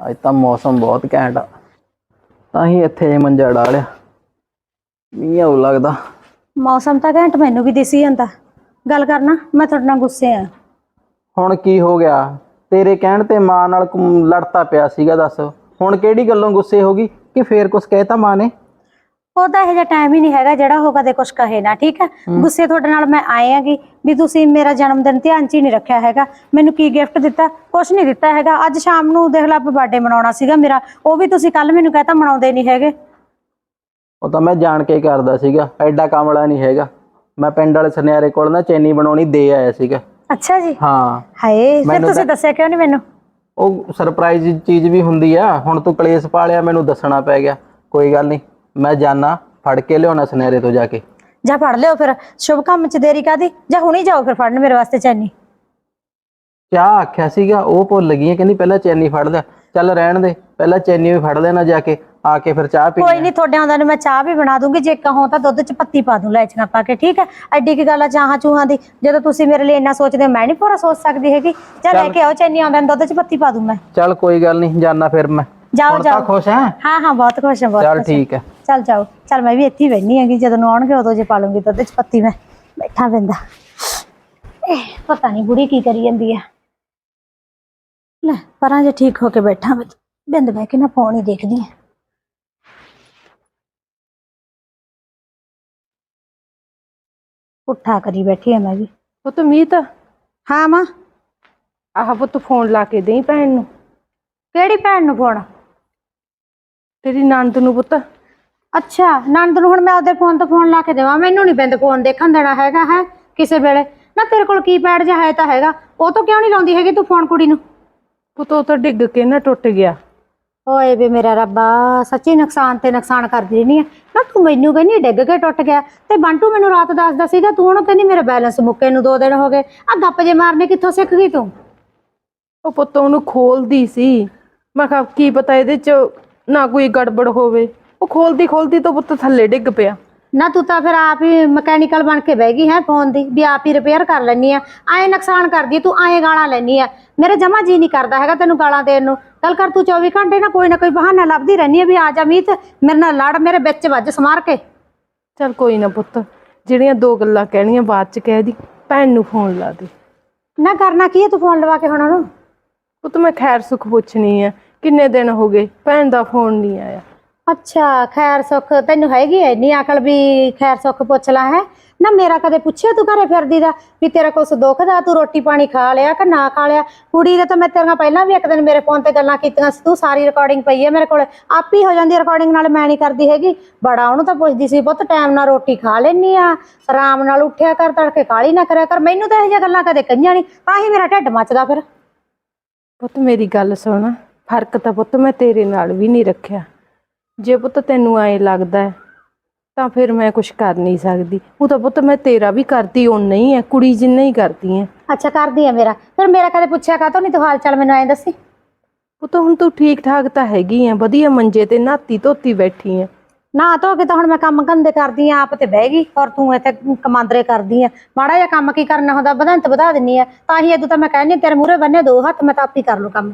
ਅੱਜ ਤਾਂ ਮੌਸਮ ਬਹੁਤ ਘੈਂਟ ਆ। ਤਾਂ ਹੀ ਇੱਥੇ ਜੇ ਮੰਜਾ ਡਾਲਿਆ ਮੀਂਹ ਆਉ ਲੱਗਦਾ। ਮੌਸਮ ਤਾਂ ਘੈਂਟ ਮੈਨੂੰ ਵੀ ਦਿਸੀ ਜਾਂਦਾ। ਗੱਲ ਕਰਨਾ ਮੈਂ ਤੁਹਾਡੇ ਨਾਲ ਗੁੱਸੇ ਆ। ਹੁਣ ਕੀ ਹੋ ਗਿਆ? ਤੇਰੇ ਕਹਿਣ ਤੇ ਮਾਂ ਨਾਲ ਲੜਤਾ ਪਿਆ ਸੀਗਾ ਦੱਸ। ਹੁਣ ਕਿਹੜੀ ਗੱਲੋਂ ਗੁੱਸੇ ਹੋ ਗਈ? ਕਿ ਫੇਰ ਕੁਛ ਕਹਿਤਾ ਮਾਂ ਨੇ? ਉਹਦਾ ਇਹੋ ਜਿਹਾ ਟਾਈਮ ਹੀ ਨਹੀਂ ਹੈਗਾ ਜਿਹੜਾ ਉਹ ਕਦੇ ਕੁਝ ਕਹੇ ਨਾ ਠੀਕ ਹੈ? ਗੁੱਸੇ ਤੁਹਾਡੇ ਨਾਲ ਮੈਂ ਆਏ ਆਂਗੀ ਵੀ ਤੁਸੀਂ ਮੇਰਾ ਜਨਮ ਦਿਨ ਧਿਆਨ ਚ ਹੀ ਨਹੀਂ ਰੱਖਿਆ ਹੈਗਾ ਮੈਨੂੰ ਕੀ ਗਿਫਟ ਦਿੱਤਾ? ਕੁਝ ਨਹੀਂ ਦਿੱਤਾ ਹੈਗਾ। ਅੱਜ ਸ਼ਾਮ ਨੂੰ ਦੇਖ ਲਾ ਆਪਾਂ ਬਰਥਡੇ ਮਨਾਉਣਾ ਸੀਗਾ ਮੇਰਾ ਉਹ ਵੀ ਤੁਸੀਂ ਕੱਲ ਮੈਨੂੰ ਕਹਤਾ ਮਨਾਉਂਦੇ ਨਹੀਂ ਹੈਗੇ। ਉਹ ਤਾਂ ਮੈਂ ਜਾਣ ਕੇ ਕਰਦਾ ਸੀਗਾ ਐਡਾ ਕਾਮਲਾ ਨਹੀਂ ਹੈਗਾ। ਮੈਂ ਪਿੰਡ ਵਾਲੇ ਸੁਨਿਆਰੇ ਕੋਲ ਨਾ ਚੈਨੀ ਬਣਾਉਣੀ ਦੇ ਆਇਆ ਸੀਗਾ। ਅੱਛਾ ਜੀ। ਹਾਂ। ਹਾਏ ਫਿਰ ਮੈਨੂੰ ਤੁਸੀਂ ਦੱਸਿਆ ਕਿਉਂ ਨਹੀਂ ਮੈਨੂੰ? ਉਹ ਸਰਪ੍ਰਾਈਜ਼ ਚੀਜ਼ ਵੀ ਹੁੰਦੀ ਆ ਹੁਣ ਤੂੰ ਕਲੇਸ਼ ਪਾਲਿਆ ਮੈਨੂੰ ਦੱਸਣਾ ਪੈ ਗਿਆ ਕੋਈ ਗੱਲ ਨਹੀਂ। ਮੈਂ ਜਾਣਾ ਫੜ ਕੇ ਲਿਆਉਣਾ ਸੁਨਿਆਰੇ ਤੋਂ ਜਾ ਕੇ। ਜਾ ਫੜ ਲਿਓ ਫਿਰ ਸ਼ੁਭ ਕੰਮ ਚ ਦੇਰੀ ਕਾਦੀ ਜਾਂ ਹੁਣੀ ਜਾਓ ਫਿਰ ਫੜਨ ਮੇਰੇ ਵਾਸਤੇ ਚੈਨੀ। ਚਾਹ ਆਖਿਆ ਸੀਗਾ? ਉਹ ਭੁੱਲ ਗਈ ਹੈ, ਕਹਿੰਦੀ ਪਹਿਲਾਂ ਚੈਨੀ ਫੜ ਲੈ। ਚੱਲ ਰਹਿਣ ਦੇ ਪਹਿਲਾਂ ਚੈਨੀ ਵੀ ਫੜ ਲੈਣਾ ਜਾ ਕੇ ਆ ਕੇ ਫਿਰ ਚਾਹ ਪੀ ਕੋਈ ਨਹੀਂ ਤੁਹਾਡੇ ਆਉਂਦਾ ਨੂੰ ਮੈਂ ਚਾਹ ਵੀ ਬਣਾ ਦੂੰਗੀ ਜੇ ਕਹੋ ਤਾਂ ਦੁੱਧ ਚ ਪੱਤੀ ਪਾ ਦੂੰ ਲੈਚੀਆਂ ਪਾ ਕੇ ਠੀਕ ਹੈ? ਐਡੀ ਕੀ ਗੱਲ ਆ ਚਾਹਾਂ ਚੂਹਾਂ ਦੀ। ਜਦੋਂ ਤੁਸੀਂ ਮੇਰੇ ਲਈ ਇੰਨਾ ਸੋਚਦੇ ਹੋ ਮੈਂ ਨਹੀਂ ਪੂਰਾ ਸੋਚ ਸਕਦੀ ਹੈਗੀ। ਚੱਲ ਲੈ ਕੇ ਆਓ ਚੈਨੀ ਆਉਂਦਾ ਨੂੰ ਦੁੱਧ ਚ ਪੱਤੀ ਪਾ ਦੂੰ ਮੈਂ। ਚੱਲ ਕੋਈ ਗੱਲ ਨਹੀਂ ਜਾਣਾ ਫਿਰ ਮੈਂ। ਜਾਓ ਜਾਓ। ਖੁਸ਼ ਹੈ? ਹਾਂ ਹਾਂ ਬਹੁਤ ਖੁਸ਼ ਹਾਂ ਬਹੁਤ ਚੱਲ। ਠੀਕ ਹੈ। ਚੱਲ ਜਾਓ। ਚੱਲ ਮੈਂ ਵੀ ਇੱਥੇ ਹੀ ਬੈਣੀ ਹੈਗੀ ਜਦੋਂ ਆਉਣਗੇ ਉਦੋਂ ਜੇ ਪਾ ਲੂੰਗੀ ਦੁੱਧ ਚ ਪੱਤੀ ਮੈਂ। ਬੈਠਾ ਪੈਂਦਾ ਇਹ ਪਤਾ ਨਹੀਂ ਬੁੜੀ ਕੀ ਕਰੀ ਜਾਂਦੀ ਹੈ ਲੈ ਪਰਾਂ ਜੇ ਠੀਕ ਹੋ ਕੇ ਬੈਠਾ ਮੈਂ ਬਿੰਦ ਬਹਿ ਕੇ ਨਾ ਫੋਨ ਹੀ ਦੇਖਦੀ ਹਾਂ ਉੱਠਾ ਕਰੀ ਬੈਠੀ ਆ ਮੈਂ ਵੀ। ਪੁੱਤ ਮੀਤ? ਹਾਂ ਮਾਂ। ਆਹ ਪੁੱਤ ਫੋਨ ਲਾ ਕੇ ਦੇਈ ਭੈਣ ਨੂੰ। ਕਿਹੜੀ ਭੈਣ ਨੂੰ ਫੋਨ? ਤੇਰੀ ਨੰਦ ਨੂੰ ਪੁੱਤ। ਅੱਛਾ ਨੰਦ ਨੂੰ ਹੁਣ ਮੈਂ ਉਹਦੇ ਫੋਨ ਤੋਂ ਫੋਨ ਲਾ ਕੇ ਦੇਵਾਂ। ਮੈਨੂੰ ਨਹੀਂ ਬਿੰਦ ਫੋਨ ਦੇਖਣ ਦੇਣਾ ਹੈਗਾ ਹੈ ਕਿਸੇ ਵੇਲੇ। ਨਾ ਤੇਰੇ ਕੋਲ ਕੀਪੈਡ ਜਿਹਾ ਹੈ ਤਾਂ ਹੈਗਾ। ਉਹ ਤੋਂ ਕਿਉਂ ਨਹੀਂ ਲਾਉਂਦੀ ਹੈਗੀ ਤੂੰ ਫੋਨ ਕੁੜੀ ਨੂੰ? ਪੁੱਤ ਉਹ ਤਾਂ ਡਿੱਗ ਕੇ ਨਾ ਟੁੱਟ ਗਿਆ। ਓਏ ਵੇ ਮੇਰਾ ਰੱਬਾ ਸੱਚੀ ਨੁਕਸਾਨ ਤੇ ਨੁਕਸਾਨ ਕਰਦੀ ਨਹੀਂ ਹੈ ਨਾ ਤੂੰ ਮੈਨੂੰ ਕਹਿੰਦੀ ਡਿੱਗ ਕੇ ਟੁੱਟ ਗਿਆ। ਤੇ ਬੰਟੂ ਮੈਨੂੰ ਰਾਤ ਦੱਸਦਾ ਸੀਗਾ ਤੂੰ ਉਹਨੂੰ ਕਹਿੰਦੀ ਮੇਰੇ ਬੈਲੈਂਸ ਮੁੱਕੇ ਨੂੰ ਦੋ ਦਿਨ ਹੋ ਗਏ। ਆ ਗੱਪ ਜੇ ਮਾਰਨੇ ਕਿੱਥੋਂ ਸਿੱਖ ਗਈ ਤੂੰ? ਉਹ ਪੁੱਤ ਉਹਨੂੰ ਖੋਲਦੀ ਸੀ। ਮੈਂ ਕਿਹਾ ਕੀ ਪਤਾ ਇਹਦੇ ਚ ਨਾ ਕੋਈ ਗੜਬੜ ਹੋਵੇ। ਉਹ ਖੋਲਦੀ ਖੋਲਦੀ ਤਾਂ ਪੁੱਤ ਥੱਲੇ ਡਿੱਗ ਪਿਆ। ਨਾ ਤੂੰ ਤਾਂ ਫਿਰ ਆਪ ਹੀ ਮਕੈਨੀਕਲ ਬਣ ਕੇ ਬਹਿ ਗਈ ਹੈ ਫੋਨ ਦੀ ਵੀ ਆਪ ਹੀ ਰਿਪੇਅਰ ਕਰ ਲੈਣੀ ਆ ਐ ਨੁਕਸਾਨ ਕਰਦੀ ਹੈ, ਤੂੰ ਐ ਗਾਲਾਂ ਲੈਣੀ ਆ ਮੇਰੇ ਜਮਾ ਜੀ ਨਹੀਂ ਕਰਦਾ ਹੈਗਾ ਤੈਨੂੰ ਗਾਲਾਂ ਦੇਣ ਨੂੰ। ਕੱਲ ਕਰ ਤੂੰ 24 ਘੰਟੇ ਨਾ ਕੋਈ ਨਾ ਕੋਈ ਬਹਾਨਾ ਲੱਭਦੀ ਰਹਿਣੀ ਆ ਵੀ ਆ ਜਾ ਮੀਤ ਮੇਰੇ ਨਾਲ ਲੜ ਮੇਰੇ ਵਿੱਚ ਵੱਜ ਸਮਾਰ ਕੇ। ਚੱਲ ਕੋਈ ਨਾ ਪੁੱਤ ਜਿਹੜੀਆਂ ਦੋ ਗੱਲਾਂ ਕਹਿਣੀਆਂ ਬਾਅਦ ਚ ਕਹਿ ਦੀ ਭੈਣ ਨੂੰ ਫੋਨ ਲਾ ਦੇ। ਨਾ ਕਰਨਾ ਕੀ ਹੈ ਤੂੰ ਫੋਨ ਲਵਾ ਕੇ ਹੁਣ ਉਹਨੂੰ? ਪੁੱਤ ਮੈਂ ਖੈਰ ਸੁਖ ਪੁੱਛਣੀ ਆ ਕਿੰਨੇ ਦਿਨ ਹੋ ਗਏ ਭੈਣ ਦਾ ਫੋਨ ਨਹੀਂ ਆਇਆ। ਅੱਛਾ, ਖੈਰ ਸੁੱਖ, ਤੈਨੂੰ ਹੈਗੀ ਐ ਨਹੀਂ ਅਕਲ ਵੀ ਖੈਰ ਸੁੱਖ ਪੁੱਛ ਲਾ ਹੈ? ਨਾ ਮੇਰਾ ਕਦੇ ਪੁੱਛਿਆ ਤੂੰ ਘਰੇ ਫਿਰਦੀ ਦਾ ਵੀ ਤੇਰਾ ਕੁਛ ਦੁੱਖ ਦਾ? ਤੂੰ ਰੋਟੀ ਪਾਣੀ ਖਾ ਲਿਆ ਕਿ ਨਾ ਖਾ ਲਿਆ? ਕੁੜੀ ਦੇ ਤਾਂ ਮੈਂ ਤੇਰੀਆਂ ਪਹਿਲਾਂ ਵੀ ਇੱਕ ਦਿਨ ਮੇਰੇ ਫੋਨ ਤੇ ਗੱਲਾਂ ਕੀਤੀਆਂ ਸੀ, ਤੂੰ ਸਾਰੀ ਰਿਕਾਰਡਿੰਗ ਪਈ ਹੈ ਮੇਰੇ ਕੋਲ। ਆਪ ਹੀ ਹੋ ਜਾਂਦੀ ਰਿਕਾਰਡਿੰਗ ਨਾਲ, ਮੈਂ ਨਹੀਂ ਕਰਦੀ ਹੈਗੀ। ਬੜਾ ਉਹਨੂੰ ਤਾਂ ਪੁੱਛਦੀ ਸੀ, ਪੁੱਤ ਟਾਈਮ ਨਾਲ ਰੋਟੀ ਖਾ ਲੈਣੀ ਆ। ਆਰਾਮ ਨਾਲ ਉੱਠਿਆ ਕਰ, ਤੜਕੇ ਕਾਲੀ ਨਾ ਕਰਿਆ ਕਰ। ਮੈਨੂੰ ਤਾਂ ਇਹ ਜਿਹੀਆਂ ਗੱਲਾਂ ਕਦੇ ਕਹੀਆਂ ਨਹੀਂ। ਤਾਂ ਹੀ ਮੇਰਾ ਢਿੱਡ ਮੱਚਦਾ ਫਿਰ। ਪੁੱਤ, ਮੇਰੀ ਗੱਲ ਸੁਣ। ਫ਼ਰਕ ਤਾਂ ਪੁੱਤ ਮੈਂ ਤੇਰੇ ਨਾਲ ਵੀ ਨਹੀਂ ਰੱਖਿਆ। ਜੇ ਪੁੱਤ ਤੈਨੂੰ ਐ ਲੱਗਦਾ ਹੈ, ਤਾਂ ਫਿਰ ਮੈਂ ਕੁਝ ਕਰ ਨਹੀਂ ਸਕਦੀ। ਉਹ ਤਾਂ ਪੁੱਤ ਮੈਂ ਤੇਰਾ ਵੀ ਕਰਦੀ ਓਨਾ ਹੀ ਹੈ ਕੁੜੀ ਜਿੰਨਾ ਹੀ ਕਰਦੀ ਹੈ। ਅੱਛਾ ਕਰਦੀ ਆ ਮੇਰਾ। ਫਿਰ ਮੇਰਾ ਕਦੇ ਪੁੱਛਿਆ ਕਾਤੋਂ ਨਹੀਂ ਤੂੰ ਹਾਲ ਚਾਲ ਮੈਨੂੰ ਐਂ ਦੱਸੀ? ਪੁੱਤ ਹੁਣ ਤੂੰ ਠੀਕ ਠਾਕ ਤਾਂ ਹੈਗੀ ਆ ਵਧੀਆ ਮੰਜੇ ਤੇ ਨਾਤੀ ਧੋਤੀ ਬੈਠੀ ਆ ਨਾ ਧੋ ਕੇ ਤਾਂ ਹੁਣ ਮੈਂ ਕੰਮ ਕੰਦੇ ਕਰਦੀ ਆ ਆਪ ਤੇ ਬਹਿ ਗਈ ਔਰ ਤੂੰ ਇੱਥੇ ਕਮਾਂਦਰੇ ਕਰਦੀ ਆ ਮਾੜਾ ਜਿਹਾ ਕੰਮ ਕੀ ਕਰਨਾ ਹੁੰਦਾ ਵਧੰਤ ਵਧਾ ਦਿੰਨੀ ਆ ਤਾਂ ਹੀ ਇਦੋਂ ਤਾਂ ਮੈਂ ਕਹਿੰਦੀ ਤੇਰੇ ਮੂਹਰੇ ਬੰਨੇ ਦੋ ਹੱਥ ਮੈਂ ਤਾਂ ਆਪ ਹੀ ਕਰ ਲੂ ਕੰਮ।